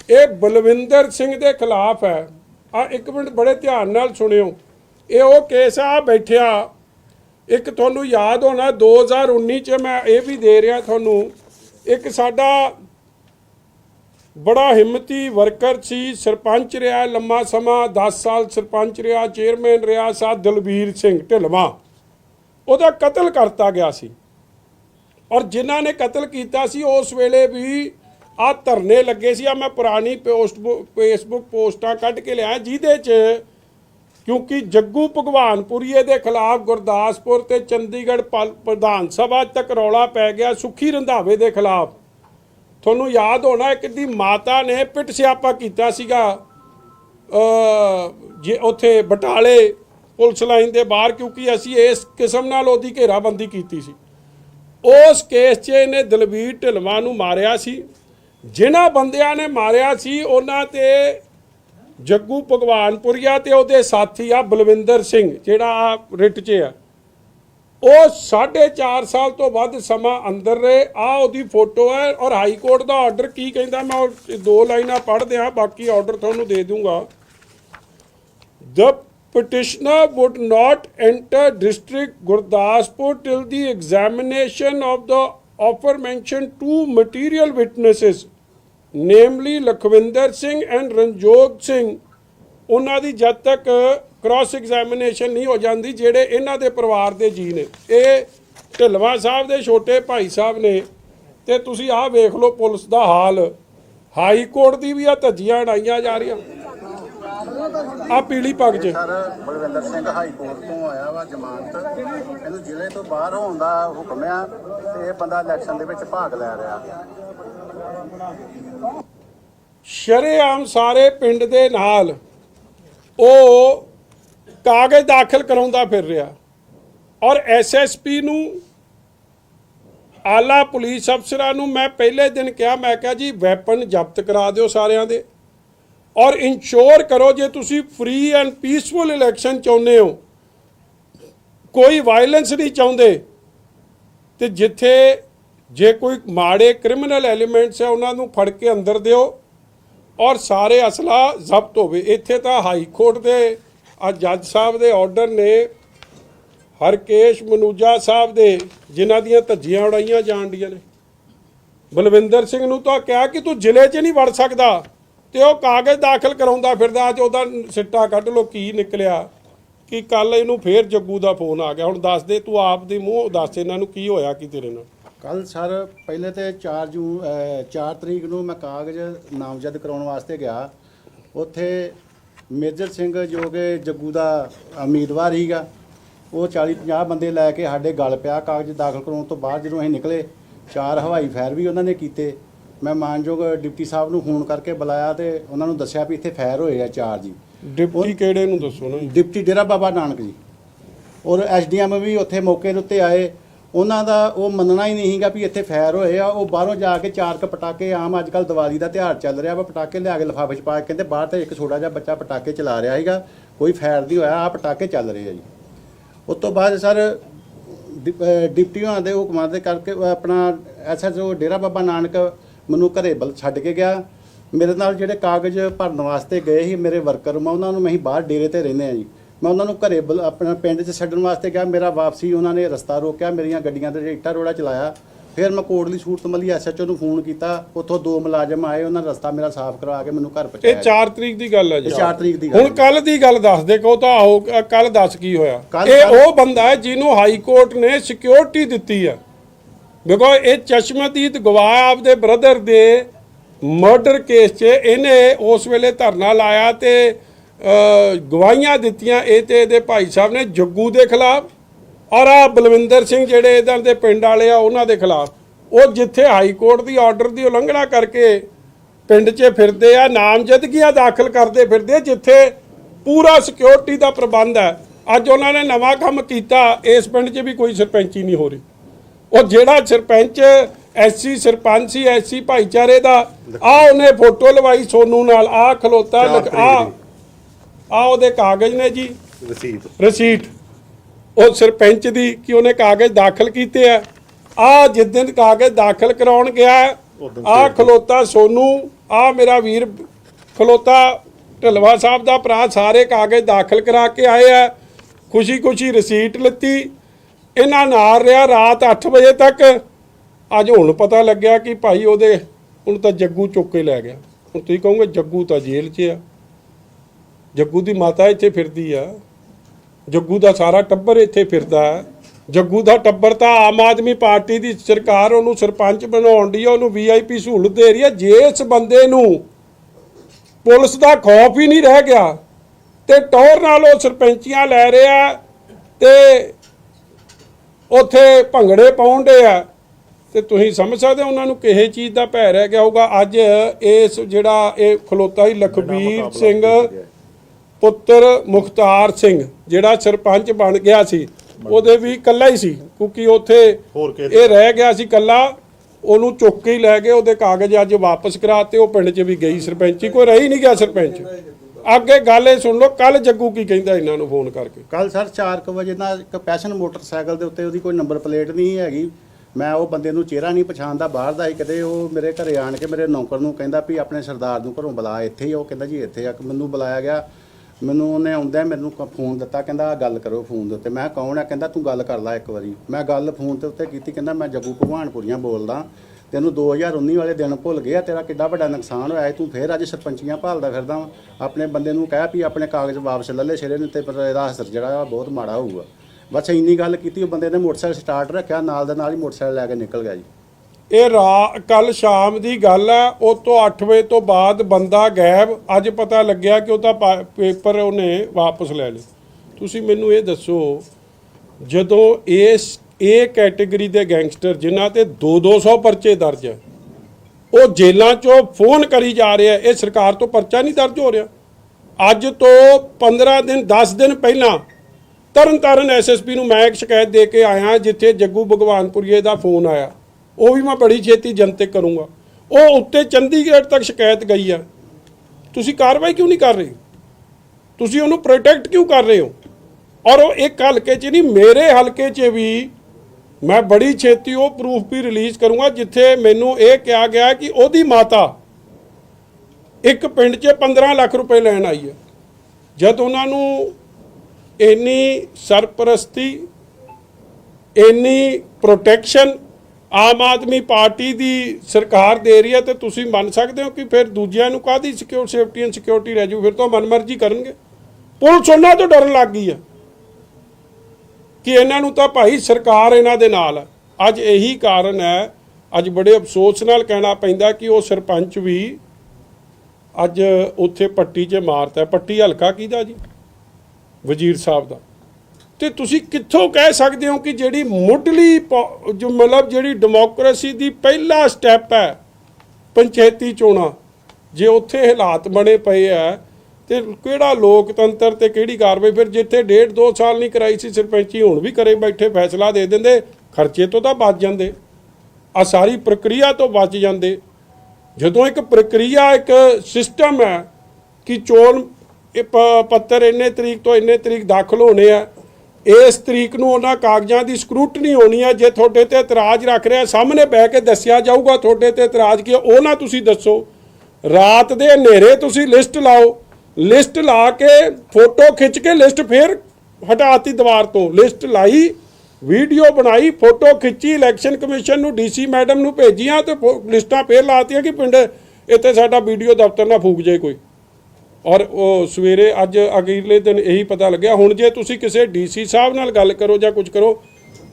ਇਹ ਬਲਵਿੰਦਰ ਸਿੰਘ ਦੇ ਖਿਲਾਫ ਹੈ। ਆ ਇੱਕ ਮਿੰਟ ਬੜੇ ਧਿਆਨ ਨਾਲ ਸੁਣਿਓ। ਇਹ ਉਹ ਕੇਸ ਆ ਬੈਠਿਆ ਇੱਕ ਤੁਹਾਨੂੰ ਯਾਦ ਹੋਣਾ 2019 ਚ ਮੈਂ ਇਹ ਵੀ ਦੇ ਰਿਹਾ ਤੁਹਾਨੂੰ, ਇੱਕ ਸਾਡਾ ਬੜਾ ਹਿੰਮਤੀ ਵਰਕਰ ਸੀ, ਸਰਪੰਚ ਰਿਹਾ ਲੰਮਾ ਸਮਾਂ 10 ਸਾਲ ਸਰਪੰਚ ਰਿਹਾ, ਚੇਅਰਮੈਨ ਰਿਹਾ ਸਾ ਦਲਬੀਰ ਸਿੰਘ ਢਿਲਵਾ। ਉਹਦਾ ਕਤਲ ਕਰਤਾ ਗਿਆ ਸੀ। ਔਰ ਜਿਨ੍ਹਾਂ ਨੇ ਕਤਲ ਕੀਤਾ ਸੀ, ਉਸ ਵੇਲੇ ਵੀ ਆ ਧਰਨੇ ਲੱਗੇ ਸੀ ਆ ਮੈਂ ਪੁਰਾਣੀ ਪੋਸਟ ਫੇਸਬੁੱਕ ਪੋਸਟਾਂ ਕੱਢ ਕੇ ਲਿਆ ਜਿਹਦੇ 'ਚ ਕਿਉਂਕਿ ਜੱਗੂ ਭਗਵਾਨਪੁਰੀਏ ਦੇ ਖਿਲਾਫ ਗੁਰਦਾਸਪੁਰ ਤੇ ਚੰਡੀਗੜ੍ਹ ਪਲ- ਪ੍ਰਧਾਨ ਸਭਾ ਤੱਕ ਰੌਲਾ ਪੈ ਗਿਆ ਸੁਖੀ ਰੰਧਾਵੇ ਦੇ ਖਿਲਾਫ। ਤੁਹਾਨੂੰ ਯਾਦ ਹੋਣਾ ਇੱਕ ਦੀ ਮਾਤਾ ਨੇ ਪਿੱਟ ਸਿਆਪਾ ਕੀਤਾ ਸੀਗਾ ਜੇ ਉੱਥੇ ਬਟਾਲੇ ਪੁਲਿਸ ਲਾਈਨ ਦੇ ਬਾਹਰ, ਕਿਉਂਕਿ ਅਸੀਂ ਇਸ ਕਿਸਮ ਨਾਲ ਉਹਦੀ ਘੇਰਾਬੰਦੀ ਕੀਤੀ ਸੀ। ਉਸ ਕੇਸ 'ਚ ਇਹਨੇ ਦਲਬੀਰ ਢਿਲਵਾ ਨੂੰ ਮਾਰਿਆ ਸੀ। ਜਿਨ੍ਹਾਂ ਬੰਦਿਆਂ ਨੇ ਮਾਰਿਆ ਸੀ, ਉਹਨਾਂ ਤੇ ਜੱਗੂ ਭਗਵਾਨਪੁਰੀਆ ਤੇ ਉਹਦੇ ਸਾਥੀ ਆ ਬਲਵਿੰਦਰ ਸਿੰਘ ਜਿਹੜਾ ਆ ਰਿਟ 'ਚ ਆ ਉਹ 4.5 ਸਾਲ ਤੋਂ ਵੱਧ ਸਮਾਂ ਅੰਦਰ ਰਹੇ ਆ ਉਹਦੀ ਫੋਟੋ ਹੈ ਔਰ ਹਾਈ ਕੋਰਟ ਦਾ ਆਰਡਰ ਕੀ ਕਹਿੰਦਾ ਮੈਂ ਉਹ ਦੋ ਲਾਈਨਾਂ ਪੜ੍ਹਦੇ ਆ ਬਾਕੀ ਆਰਡਰ ਤੁਹਾਨੂੰ ਦੇ ਦੂੰਗਾ The petitioner would not enter district Gurdaspur till the examination of the aforementioned two material witnesses, namely Lakhvinder Singh and Ranjog Singh, ਉਹਨਾਂ ਦੀ ਜਦ ਤੱਕ ਕ੍ਰਾਸ ਐਗਜ਼ਾਮੀਨੇਸ਼ਨ ਨਹੀਂ ਹੋ ਜਾਂਦੀ ਜਿਹੜੇ ਇਹਨਾਂ ਦੇ ਪਰਿਵਾਰ ਦੇ ਜੀ ਨੇ ਇਹ ਢਿਲਵਾ ਸਾਹਿਬ ਦੇ ਛੋਟੇ ਭਾਈ ਸਾਹਿਬ ਨੇ ਤੇ ਤੁਸੀਂ ਆਹ ਵੇਖ ਲਓ ਪੁਲਿਸ ਦਾ ਹਾਲ। ਹਾਈ ਕੋਰਟ ਦੀ ਵੀ ਆ ਧੱਜੀਆਂ ਉਡਾਈਆਂ ਜਾ ਰਹੀਆਂ। ਆ ਪੀਲੀ ਪੱਗ 'ਚ। Sir Balwinder Singh high court ਤੋਂ ਆਇਆ ਵਾ ਜ਼ਮਾਨਤ। ਇਹਨੂੰ ਜ਼ਿਲ੍ਹੇ ਤੋਂ ਬਾਹਰ ਹੋਣ ਦਾ ਹੁਕਮ ਆ ਤੇ ਇਹ ਬੰਦਾ ਇਲੈਕਸ਼ਨ ਦੇ ਵਿੱਚ ਭਾਗ ਲੈ ਰਿਹਾ। ਸ਼ਰੇਆਮ ਸਾਰੇ ਪਿੰਡ ਦੇ ਨਾਲ ਉਹ ਕਾਗਜ਼ ਦਾਖਲ ਕਰਾਉਂਦਾ ਫਿਰ ਰਿਹਾ ਔਰ ਐਸਐਸਪੀ ਨੂੰ, ਆਲਾ ਪੁਲਿਸ ਅਫਸਰਾਂ ਨੂੰ ਮੈਂ ਪਹਿਲੇ ਦਿਨ ਕਿਹਾ, ਮੈਂ ਕਿਹਾ ਜੀ ਵੈਪਨ ਜ਼ਬਤ ਕਰਾ ਦਿਓ ਸਾਰਿਆਂ ਦੇ ਔਰ ਇਨਸ਼ੋਰ ਕਰੋ ਜੇ ਤੁਸੀਂ ਫ੍ਰੀ ਐਂਡ ਪੀਸਫੁਲ ਇਲੈਕਸ਼ਨ ਚਾਹੁੰਦੇ ਹੋ। ਕੋਈ ਵਾਇਲੈਂਸ ਨਹੀਂ ਚਾਹੁੰਦੇ ਤੇ ਜਿੱਥੇ ਜੇ ਕੋਈ ਮਾੜੇ ਕ੍ਰਿਮੀਨਲ ਐਲੀਮੈਂਟਸ ਹੈ, ਉਹਨਾਂ ਨੂੰ ਫੜ ਕੇ ਅੰਦਰ ਦਿਓ ਔਰ ਸਾਰੇ ਅਸਲਾ ਜ਼ਬਤ ਹੋਵੇ। ਇੱਥੇ ਤਾਂ ਹਾਈ ਕੋਰਟ ਦੇ, ਆ ਜੱਜ ਸਾਹਿਬ ਦੇ ਆਰਡਰ ਨੇ, ਹਰਕੇਸ਼ ਮਨੂਜਾ ਸਾਹਿਬ ਦੇ, ਜਿਨ੍ਹਾਂ ਦੀਆਂ ਧੱਜੀਆਂ ਉਡਾਈਆਂ ਜਾਣ ਨੇ। ਬਲਵਿੰਦਰ ਸਿੰਘ ਨੂੰ ਤਾਂ ਕਿਹਾ ਕਿ ਤੂੰ ਜ਼ਿਲ੍ਹੇ 'ਚ ਨਹੀਂ ਵੜ ਸਕਦਾ ਤੇ ਉਹ ਕਾਗਜ਼ ਦਾਖਲ ਕਰਾਉਂਦਾ ਫਿਰਦਾ, ਅੱਜ ਉਹਦਾ ਸਿੱਟਾ ਕੱਢ ਲੋ ਕੀ ਨਿਕਲਿਆ? ਕਿ ਕੱਲ ਇਹਨੂੰ ਫੇਰ ਜੱਗੂ ਦਾ ਫੋਨ ਆ ਗਿਆ। ਹੁਣ ਦੱਸ ਦੇ ਤੂੰ ਆਪ ਦੇ ਮੂੰਹ, ਦੱਸ ਇਹਨਾਂ ਨੂੰ ਕੀ ਹੋਇਆ ਕੀ ਤੇਰੇ ਨਾਲ? ਕੱਲ ਸਰ ਪਹਿਲੇ ਤੇ 4 ਜੂਨ 4 ਤਰੀਕ ਨੂੰ ਮੈਂ ਕਾਗਜ਼ ਨਾਮਜ਼ਦ ਕਰਾਉਣ ਵਾਸਤੇ ਗਿਆ। ਉੱਥੇ ਮੇਜਰ ਸਿੰਘ ਜੋ ਕਿ ਜੱਗੂ ਦਾ ਉਮੀਦਵਾਰ ਹੀਗਾ ਉਹ 40 50 ਬੰਦੇ ਲੈ ਕੇ ਸਾਡੇ ਗਲ ਪਿਆ ਕਾਗਜ਼ ਦਾਖਲ ਕਰਾਉਣ ਤੋਂ ਬਾਅਦ ਜਦੋਂ ਅਸੀਂ ਨਿਕਲੇ ਚਾਰ ਹਵਾਈ ਫਾਇਰ ਵੀ ਉਹਨਾਂ ਨੇ ਕੀਤੇ। ਮੈਂ ਮਾਨਯੋਗ ਡਿਪਟੀ ਸਾਹਿਬ ਨੂੰ ਫੋਨ ਕਰਕੇ ਬੁਲਾਇਆ ਤੇ ਉਹਨਾਂ ਨੂੰ ਦੱਸਿਆ ਵੀ ਇੱਥੇ ਫਾਇਰ ਹੋਏ ਆ ਚਾਰ ਜੀ। ਡਿਪਟੀ ਕਿਹੜੇ ਨੂੰ ਦੱਸੋ ਨਾ? ਡਿਪਟੀ ਡੇਰਾ ਬਾਬਾ ਨਾਨਕ ਜੀ। ਔਰ ਐਸਡੀਐਮ ਵੀ ਉੱਥੇ ਮੌਕੇ ਦੇ ਉੱਤੇ ਆਏ। ਉਹਨਾਂ ਦਾ ਉਹ ਮੰਨਣਾ ਹੀ ਨਹੀਂ ਸੀਗਾ ਵੀ ਇੱਥੇ ਫੈਰ ਹੋਏ ਆ। ਉਹ ਬਾਹਰੋਂ ਜਾ ਕੇ ਚਾਰ ਕ ਪਟਾਕੇ ਆਮ ਅੱਜ ਕੱਲ ਦੀਵਾਲੀ ਦਾ ਤਿਉਹਾਰ ਚੱਲ ਰਿਹਾ ਵਾ। ਪਟਾਕੇ ਲਿਆ ਕੇ ਲਿਫਾਫੇ 'ਚ ਪਾ ਕੇ ਕਹਿੰਦੇ ਬਾਹਰ ਤੇ ਇੱਕ ਛੋਟਾ ਜਿਹਾ ਬੱਚਾ ਪਟਾਕੇ ਚਲਾ ਰਿਹਾ ਸੀਗਾ। ਕੋਈ ਫੈਰ ਨਹੀਂ ਹੋਇਆ ਆ ਪਟਾਕੇ ਚੱਲ ਰਹੇ ਆ ਜੀ। ਉਸ ਤੋਂ ਬਾਅਦ ਸਰ ਡਿਪ- ਡਿਪਟੀ ਹੋਣਾ ਦੇ ਹੁਕਮਾਂ ਦੇ ਕਰਕੇ ਉਹ ਆਪਣਾ ਐਸਐਸਓ ਡੇਰਾ ਬਾਬਾ ਨਾਨਕ ਮੈਨੂੰ ਘਰੇ ਬਲ, ਛੱਡ ਕੇ ਗਿਆ। ਮੇਰੇ ਨਾਲ ਜਿਹੜੇ ਕਾਗਜ਼ ਭਰਨ ਵਾਸਤੇ ਗਏ ਸੀ, ਮੇਰੇ ਵਰਕਰ ਮੈਂ ਉਹਨਾਂ ਨੂੰ ਮੈਂ ਬਾਹਰ ਡੇਰੇ ਤੇ ਰਹਿੰਦੇ ਆ ਜੀ। ਮੈਂ ਉਹਨਾਂ ਨੂੰ ਘਰੇ ਬੁਲ- ਆਪਣਾ ਪਿੰਡ 'ਚ ਛੱਡਣ ਵਾਸਤੇ ਗਿਆ ਮੇਰਾ ਵਾਪਸੀ ਉਹਨਾਂ ਨੇ ਰਸਤਾ ਰੋਕਿਆ ਮੇਰੀਆਂ ਗੱਡੀਆਂ ਤੇ ਇੱਟਾ ਰੋੜਾ ਚਲਾਇਆ। ਫਿਰ ਮੈਂ ਕੋਟਲੀ ਸੂਰਤ ਮੱਲੀ ਐਸਐਚਓ ਨੂੰ ਫੋਨ ਕੀਤਾ ਉੱਥੋਂ ਦੋ ਮੁਲਾਜ਼ਮ ਆਏ ਉਹਨਾਂ ਰਸਤਾ ਮੇਰਾ ਸਾਫ਼ ਕਰਵਾ ਕੇ ਮੈਨੂੰ ਘਰ ਇਹ ਪਹੁੰਚਾਇਆ 4 ਤਰੀਕ ਦੀ ਗੱਲ ਹੈ ਜੀ। ਇਹ ਚਾਰ ਤਰੀਕ ਦੀ ਗੱਲ ਹੁਣ ਕੱਲ ਦੀ ਗੱਲ ਦੱਸ ਦੇ ਕਹੋ ਤਾਂ ਆਓ ਕੱਲ ਦੱਸ ਕੀ ਹੋਇਆ? ਕੱਲ੍ਹ ਇਹ ਉਹ ਬੰਦਾ ਹੈ ਜਿਹਨੂੰ ਹਾਈ ਕੋਰਟ ਨੇ ਸਿਕਿਉਰਿਟੀ ਦਿੱਤੀ ਆ। ਬਿਕੋ ਇਹ ਚਸ਼ਮਦੀਦ ਗਵਾਹ ਆਪਦੇ ਬ੍ਰਦਰ ਦੇ ਮਰਡਰ ਕੇਸ 'ਚ ਇਹਨੇ ਉਸ ਵੇਲੇ ਧਰਨਾ ਲਾਇਆ ਤੇ ਗਵਾਹੀਆਂ ਦਿੱਤੀਆਂ। ਇਹ ਤੇ ਇਹਦੇ ਭਾਈ ਸਾਹਿਬ ਨੇ ਜੱਗੂ ਦੇ ਖਿਲਾਫ ਔਰ ਆ ਬਲਵਿੰਦਰ ਸਿੰਘ ਜਿਹੜੇ ਇਹਨਾਂ ਦੇ ਪਿੰਡ ਵਾਲੇ ਆ ਉਹਨਾਂ ਦੇ ਖਿਲਾਫ। ਉਹ ਜਿੱਥੇ ਹਾਈ ਕੋਰਟ ਦੀ ਆਰਡਰ ਦੀ ਉਲੰਘਣਾ ਕਰਕੇ ਪਿੰਡ 'ਚ ਫਿਰਦੇ ਆ ਨਾਮਜ਼ਦਗੀਆਂ ਦਾਖਲ ਕਰਦੇ ਫਿਰਦੇ ਜਿੱਥੇ ਪੂਰਾ ਸਿਕਿਉਰਿਟੀ ਦਾ ਪ੍ਰਬੰਧ ਹੈ ਅੱਜ ਉਹਨਾਂ ਨੇ ਨਵਾਂ ਕੰਮ ਕੀਤਾ ਇਸ ਪਿੰਡ 'ਚ ਵੀ ਕੋਈ ਸਰਪੰਚੀ ਨਹੀਂ ਹੋ ਰਹੀ। ਉਹ ਜਿਹੜਾ ਸਰਪੰਚ ਐਸਸੀ ਸਰਪੰਚ ਸੀ ਐਸਸੀ ਭਾਈਚਾਰੇ ਦਾ ਆ ਉਹਨੇ ਫੋਟੋ ਲਵਾਈ ਸੋਨੂ ਨਾਲ ਆ ਖਲੋਤਾ ਆ ਆ ਉਹਦੇ ਕਾਗਜ਼ ਨੇ ਜੀ। ਰਸੀਦ ਰਸੀਟ ਉਹ ਸਰਪੰਚ ਦੀ ਕਿ ਉਹਨੇ ਕਾਗਜ਼ ਦਾਖਲ ਕੀਤੇ ਆ। ਆ ਜਿੱਦਨ ਕਾਗਜ਼ ਦਾਖਲ ਕਰਾਉਣ ਗਿਆ ਆ ਖਲੋਤਾ ਸੋਨੂ ਆ ਮੇਰਾ ਵੀਰ ਖਲੋਤਾ ਢਲਵਾ ਸਾਹਿਬ ਦਾ ਭਰਾ ਸਾਰੇ ਕਾਗਜ਼ ਦਾਖਲ ਕਰਾ ਕੇ ਆਏ ਆ। ਖੁਸ਼ੀ ਖੁਸ਼ੀ ਰਸੀਟ ਲਿੱਤੀ। ਇਹਨਾਂ ਨਾਲ ਰਿਹਾ ਰਾਤ 8 ਵਜੇ ਤੱਕ। ਅੱਜ ਹੁਣ ਪਤਾ ਲੱਗਿਆ ਕਿ ਭਾਈ ਉਹਦੇ ਹੁਣ ਤਾਂ ਜੱਗੂ ਚੁੱਕ ਕੇ ਲੈ ਗਿਆ। ਹੁਣ ਤੁਸੀਂ ਕਹੋਗੇ ਜੱਗੂ ਤਾਂ ਜੇਲ੍ਹ 'ਚ ਆ। ਜੱਗੂ ਦੀ ਮਾਤਾ ਇੱਥੇ ਫਿਰਦੀ ਆ। ਜੱਗੂ ਦਾ ਸਾਰਾ ਟੱਬਰ ਇੱਥੇ ਫਿਰਦਾ ਜੱਗੂ ਦਾ ਟੱਬਰ ਤਾਂ ਆਮ ਆਦਮੀ ਪਾਰਟੀ ਦੀ ਸਰਕਾਰ ਉਹਨੂੰ ਸਰਪੰਚ ਬਣਾਉਣ ਦੀ ਆ ਉਹਨੂੰ ਵੀਆਈਪੀ ਸਹੂਲਤ ਦੇ ਰਹੀ ਹੈ ਜੇ ਇਸ ਬੰਦੇ ਨੂੰ ਪੁਲਿਸ ਦਾ ਖੌਫ ਹੀ ਨਹੀਂ ਰਹਿ ਗਿਆ ਤੇ ਟੌਰ ਨਾਲ ਉਹ ਸਰਪੰਚੀਆਂ ਲੈ ਰਿਹਾ ਤੇ ਉੱਥੇ ਭੰਗੜੇ ਪਾਉਂਦੇ ਆ। ਤੇ ਤੁਸੀਂ ਸਮਝ ਸਕਦੇ ਹੋ ਉਹਨਾਂ ਨੂੰ ਕਿਹੇ ਚੀਜ਼ ਦਾ ਭੈ ਰਹਿ ਗਿਆ ਹੋਊਗਾ। ਅੱਜ ਇਸ ਜਿਹੜਾ ਇਹ ਖਲੋਤਾ ਹੀ ਲਖਬੀਰ ਸਿੰਘ ਪੁੱਤਰ ਮੁਖਤਾਰ ਸਿੰਘ ਜਿਹੜਾ ਸਰਪੰਚ ਬਣ ਗਿਆ ਸੀ ਉਹਦੇ ਵੀ ਇਕੱਲਾ ਹੀ ਸੀ ਕਿਉਂਕਿ ਉੱਥੇ ਇਹ ਰਹਿ ਗਿਆ ਸੀ ਇਕੱਲਾ ਉਹਨੂੰ ਚੁੱਕ ਕੇ ਹੀ ਲੈ ਗਏ ਉਹਦੇ ਕਾਗਜ਼ ਅੱਜ ਵਾਪਸ ਕਰਾਤੇ ਉਹ ਪਿੰਡ 'ਚ ਵੀ ਗਈ ਸਰਪੰਚੀ ਕੋਈ ਰਹੀ ਨਹੀਂ ਗਿਆ ਸਰਪੰਚ। ਅੱਗੇ ਗੱਲ ਇਹ ਸੁਣ ਲਓ ਕੱਲ ਜੱਗੂ ਕੀ ਕਹਿੰਦਾ ਇਹਨਾਂ ਨੂੰ ਫੋਨ ਕਰਕੇ? ਕੱਲ ਸਰ 4:00 ਵਜੇ ਨਾਲ ਇੱਕ ਪੈਸ਼ਨ ਮੋਟਰਸਾਈਕਲ ਦੇ ਉੱਤੇ ਉਹਦੀ ਕੋਈ ਨੰਬਰ ਪਲੇਟ ਨਹੀਂ ਹੈਗੀ। ਮੈਂ ਉਹ ਬੰਦੇ ਨੂੰ ਚਿਹਰਾ ਨਹੀਂ ਪਛਾਣਦਾ ਬਾਹਰ ਦਾ ਹੀ ਕਿਤੇ ਉਹ ਮੇਰੇ ਘਰੇ ਆਣ ਕੇ ਮੇਰੇ ਨੌਕਰ ਨੂੰ ਕਹਿੰਦਾ ਵੀ ਆਪਣੇ ਸਰਦਾਰ ਨੂੰ ਘਰੋਂ ਬੁਲਾ ਇੱਥੇ ਹੀ ਉਹ ਕਹਿੰਦਾ ਜੀ ਇੱਥੇ ਆ ਮੈਨੂੰ ਬੁਲਾਇਆ ਗਿਆ। ਮੈਨੂੰ ਉਹਨੇ ਆਉਂਦਾ ਮੈਨੂੰ ਕ- ਫੋਨ ਦਿੱਤਾ ਕਹਿੰਦਾ ਆਹ ਗੱਲ ਕਰੋ ਫੋਨ ਦੇ ਉੱਤੇ। ਮੈਂ ਕਿਹਾ, ਕੌਣ ਆ? ਕਹਿੰਦਾ ਤੂੰ ਗੱਲ ਕਰ ਲੈ ਇੱਕ ਵਾਰੀ। ਮੈਂ ਗੱਲ ਫੋਨ ਤੇ ਉੱਤੇ ਕੀਤੀ ਕਹਿੰਦਾ ਮੈਂ ਜੱਗੂ ਭਗਵਾਨਪੁਰੀਆਂ ਬੋਲਦਾ। ਤੈਨੂੰ 2019 ਵਾਲੇ ਦਿਨ ਭੁੱਲ ਗਿਆ ਤੇਰਾ ਕਿੱਡਾ ਵੱਡਾ ਨੁਕਸਾਨ ਹੋਇਆ ਹੈ, ਤੂੰ ਫੇਰ ਅੱਜ ਸਰਪੰਚੀਆਂ ਭਾਲਦਾ ਫਿਰਦਾ ਆਪਣੇ ਬੰਦੇ ਨੂੰ ਕਹਿ ਵੀ ਆਪਣੇ ਕਾਗਜ਼ ਵਾਪਸ ਲੈ ਲੈ ਸਿਰੇ ਨੇ ਤੇ ਪਰ ਇਹਦਾ ਅਸਰ ਜਿਹੜਾ ਆ ਬਹੁਤ ਮਾੜਾ ਹੋਊਗਾ। ਬਸ ਇੰਨੀ ਗੱਲ ਕੀਤੀ ਉਹ ਬੰਦੇ ਨੇ ਮੋਟਰਸਾਈਕਲ ਸਟਾਰਟ ਰੱਖਿਆ ਨਾਲ ਦੇ ਨਾਲ ਹੀ ਮੋਟਰਸਾਈਕਲ ਲੈ ਕੇ ਨਿਕਲ ਗਿਆ ਜੀ। ਇਹ ਰਾ ਕੱਲ ਸ਼ਾਮ ਦੀ ਗੱਲ ਹੈ, ਉਹ ਤੋਂ 8 ਵਜੇ ਤੋਂ ਬਾਅਦ ਬੰਦਾ ਗਾਇਬ। ਅੱਜ ਪਤਾ ਲੱਗਿਆ ਕਿ ਉਹ ਤਾਂ ਪਾ- ਪੇਪਰ ਉਹਨੇ ਵਾਪਸ ਲੈ ਲਏ ਤੁਸੀਂ ਮੈਨੂੰ ਇਹ ਦੱਸੋ, ਜਦੋਂ ਇਸ, ਇਹ ਕੈਟਾਗਰੀ ਦੇ ਗੈਂਗਸਟਰ, ਜਿਨ੍ਹਾਂ ਤੇ 2-200 ਪਰਚੇ ਦਰਜ ਹੈ, ਉਹ ਜੇਲ੍ਹਾਂ 'ਚੋਂ ਫੋਨ ਕਰੀ ਜਾ ਰਿਹਾ, ਇਹ ਸਰਕਾਰ ਤੋਂ ਪਰਚਾ ਨਹੀਂ ਦਰਜ ਹੋ ਰਿਹਾ। ਅੱਜ ਤੋਂ 15 ਦਿਨ 10 ਦਿਨ ਪਹਿਲਾਂ ਤਰਨ ਤਾਰਨ ਐਸਐਸਪੀ ਨੂੰ ਮੈਂ ਇੱਕ ਸ਼ਿਕਾਇਤ ਦੇ ਕੇ ਆਇਆ, ਜਿੱਥੇ ਜੱਗੂ ਭਗਵਾਨਪੁਰੀਏ ਦਾ ਫੋਨ ਆਇਆ। ਉਹ ਵੀ ਮੈਂ ਬੜੀ ਛੇਤੀ ਜਨਤਕ ਕਰੂੰਗਾ। ਉਹ ਉੱਤੇ ਚੰਡੀਗੜ੍ਹ ਤੱਕ ਸ਼ਿਕਾਇਤ ਗਈ ਆ। ਤੁਸੀਂ ਕਾਰਵਾਈ ਕਿਉਂ ਨਹੀਂ ਕਰ ਰਹੇ? ਤੁਸੀਂ ਉਹਨੂੰ ਪ੍ਰੋਟੈਕਟ ਕਿਉਂ ਕਰ ਰਹੇ ਹੋ? ਔਰ ਉਹ ਇੱਕ ਹਲਕੇ 'ਚ ਨਹੀਂ, ਮੇਰੇ ਹਲਕੇ 'ਚ ਵੀ ਮੈਂ ਬੜੀ ਛੇਤੀ ਉਹ ਪ੍ਰੂਫ ਵੀ ਰਿਲੀਜ਼ ਕਰੂੰਗਾ, ਜਿੱਥੇ ਮੈਨੂੰ ਇਹ ਕਿਹਾ ਗਿਆ ਕਿ ਉਹਦੀ ਮਾਤਾ ਇੱਕ ਪਿੰਡ 'ਚ 15 ਲੱਖ ਰੁਪਏ ਲੈਣ ਆਈ ਹੈ। ਜਦ ਉਹਨਾਂ ਨੂੰ ਇੰਨੀ ਸਰਪ੍ਰਸਤੀ, ਇੰਨੀ ਪ੍ਰੋਟੈਕਸ਼ਨ ਆਮ ਆਦਮੀ ਪਾਰਟੀ ਦੀ ਸਰਕਾਰ ਦੇ ਰਹੀ ਹੈ ਤੇ ਤੁਸੀਂ ਮੰਨ ਸਕਦੇ ਹੋ ਕਿ ਫਿਰ ਦੂਜਿਆਂ ਨੂੰ ਕਾਹਦੀ ਸਿਕਿਉਰ ਸੇਫਟੀ ਐਂਡ ਸਿਕਿਉਰਿਟੀ ਰਹਿ ਜੂ? ਫਿਰ ਤਾਂ ਮਨਮਰਜ਼ੀ ਕਰਨਗੇ। ਪੁਲਿਸ ਉਹਨਾਂ ਤੋਂ ਡਰਨ ਲੱਗ ਗਈ ਹੈ ਕਿ ਇਹਨਾਂ ਨੂੰ ਤਾਂ ਭਾਈ ਸਰਕਾਰ ਇਹਨਾਂ ਦੇ ਨਾਲ ਹੈ। ਅੱਜ ਇਹੀ ਕਾਰਨ ਹੈ, ਅੱਜ ਬੜੇ ਅਫਸੋਸ ਨਾਲ ਕਹਿਣਾ ਪੈਂਦਾ ਕਿ ਉਹ ਸਰਪੰਚ ਵੀ ਅੱਜ ਉੱਥੇ ਪੱਟੀ 'ਚ ਮਾਰਤਾ ਪੱਟੀ ਹਲਕਾ ਕਿਹਦਾ ਜੀ? ਵਜ਼ੀਰ ਸਾਹਿਬ ਦਾ। ਤੇ ਤੁਸੀਂ ਕਿੱਥੋਂ ਕਹਿ ਸਕਦੇ ਹੋ ਕਿ ਜਿਹੜੀ ਮੁੱਢਲੀ ਪੋ- ਜੋ ਮਤਲਬ ਜਿਹੜੀ ਡੈਮੋਕ੍ਰੇਸੀ ਦੀ ਪਹਿਲਾ ਸਟੈਪ ਹੈ ਪੰਚਾਇਤੀ ਚੋਣਾਂ, ਜੇ ਉੱਥੇ ਹਾਲਾਤ ਬਣੇ ਪਏ ਆ, ਤੇ ਕਿਹੜਾ ਲੋਕਤੰਤਰ ਤੇ ਕਿਹੜੀ ਕਾਰਵਾਈ, ਫਿਰ ਜਿੱਥੇ ਡੇਢ ਦੋ ਸਾਲ ਨਹੀਂ ਕਰਾਈ ਸੀ ਸਰਪੰਚੀ, ਹੁਣ ਵੀ ਕਰੇ ਬੈਠੇ ਫੈਸਲਾ ਦੇ ਦਿੰਦੇ, ਖਰਚੇ ਤੋਂ ਤਾਂ ਬਚ ਜਾਂਦੇ। ਆ ਸਾਰੀ ਪ੍ਰਕਿਰਿਆ ਤੋਂ ਬਚ ਜਾਂਦੇ। ਜਦੋਂ ਇੱਕ ਪ੍ਰਕਿਰਿਆ, ਇੱਕ ਸਿਸਟਮ ਹੈ ਕਿ ਚੋਣ, ਇਹ ਪੱਤਰ ਇੰਨੇ ਤਰੀਕ ਤੋਂ ਇੰਨੇ ਤਰੀਕ ਦਾਖਲ ਹੋਣੇ ਆ ਇਸ ਤਰੀਕ ਨੂੰ ਉਹਨਾਂ ਕਾਗਜ਼ਾਂ ਦੀ ਸਕਰੂਟਨੀ ਹੋਣੀ ਹੈ ਜੇ ਤੁਹਾਡੇ ਤੇ ਇਤਰਾਜ਼ ਰੱਖ ਰਿਹਾ ਸਾਹਮਣੇ ਬਹਿ ਕੇ ਦੱਸਿਆ ਜਾਊਗਾ ਤੁਹਾਡੇ ਤੇ ਇਤਰਾਜ਼ ਕੀ ਹੈ, ਉਹ ਨਾ ਤੁਸੀਂ ਦੱਸੋ। ਰਾਤ ਦੇ ਹਨੇਰੇ ਤੁਸੀਂ ਲਿਸਟ ਲਾਓ। ਲਿਸਟ ਲਾ ਕੇ ਫੋਟੋ ਖਿੱਚ ਕੇ ਲਿਸਟ ਫੇਰ ਹਟਾਤੀ ਦੀਵਾਰ ਤੋਂ। ਲਿਸਟ ਲਾਈ ਵੀਡੀਓ ਬਣਾਈ ਫੋਟੋ ਖਿੱਚੀ ਇਲੈਕਸ਼ਨ ਕਮਿਸ਼ਨ ਨੂੰ ਡੀਸੀ ਮੈਡਮ ਨੂੰ ਭੇਜੀਆਂ ਤੇ ਫੋ- ਲਿਸਟਾਂ ਫੇਰ ਲਾਤੀਆਂ ਕਿ ਪਿੰਡ ਇੱਥੇ ਸਾਡਾ ਵੀਡੀਓ ਦਫ਼ਤਰ ਨਾ ਫੂਕ ਜਾਏ ਕੋਈ। ਔਰ ਉਹ ਸਵੇਰੇ ਅੱਜ ਅਗਲੇ ਦਿਨ ਇਹੀ ਪਤਾ ਲੱਗਿਆ, ਹੁਣ ਜੇ ਤੁਸੀਂ ਕਿਸੇ ਡੀਸੀ ਸਾਹਿਬ ਨਾਲ ਗੱਲ ਕਰੋ ਜਾਂ ਕੁਝ ਕਰੋ,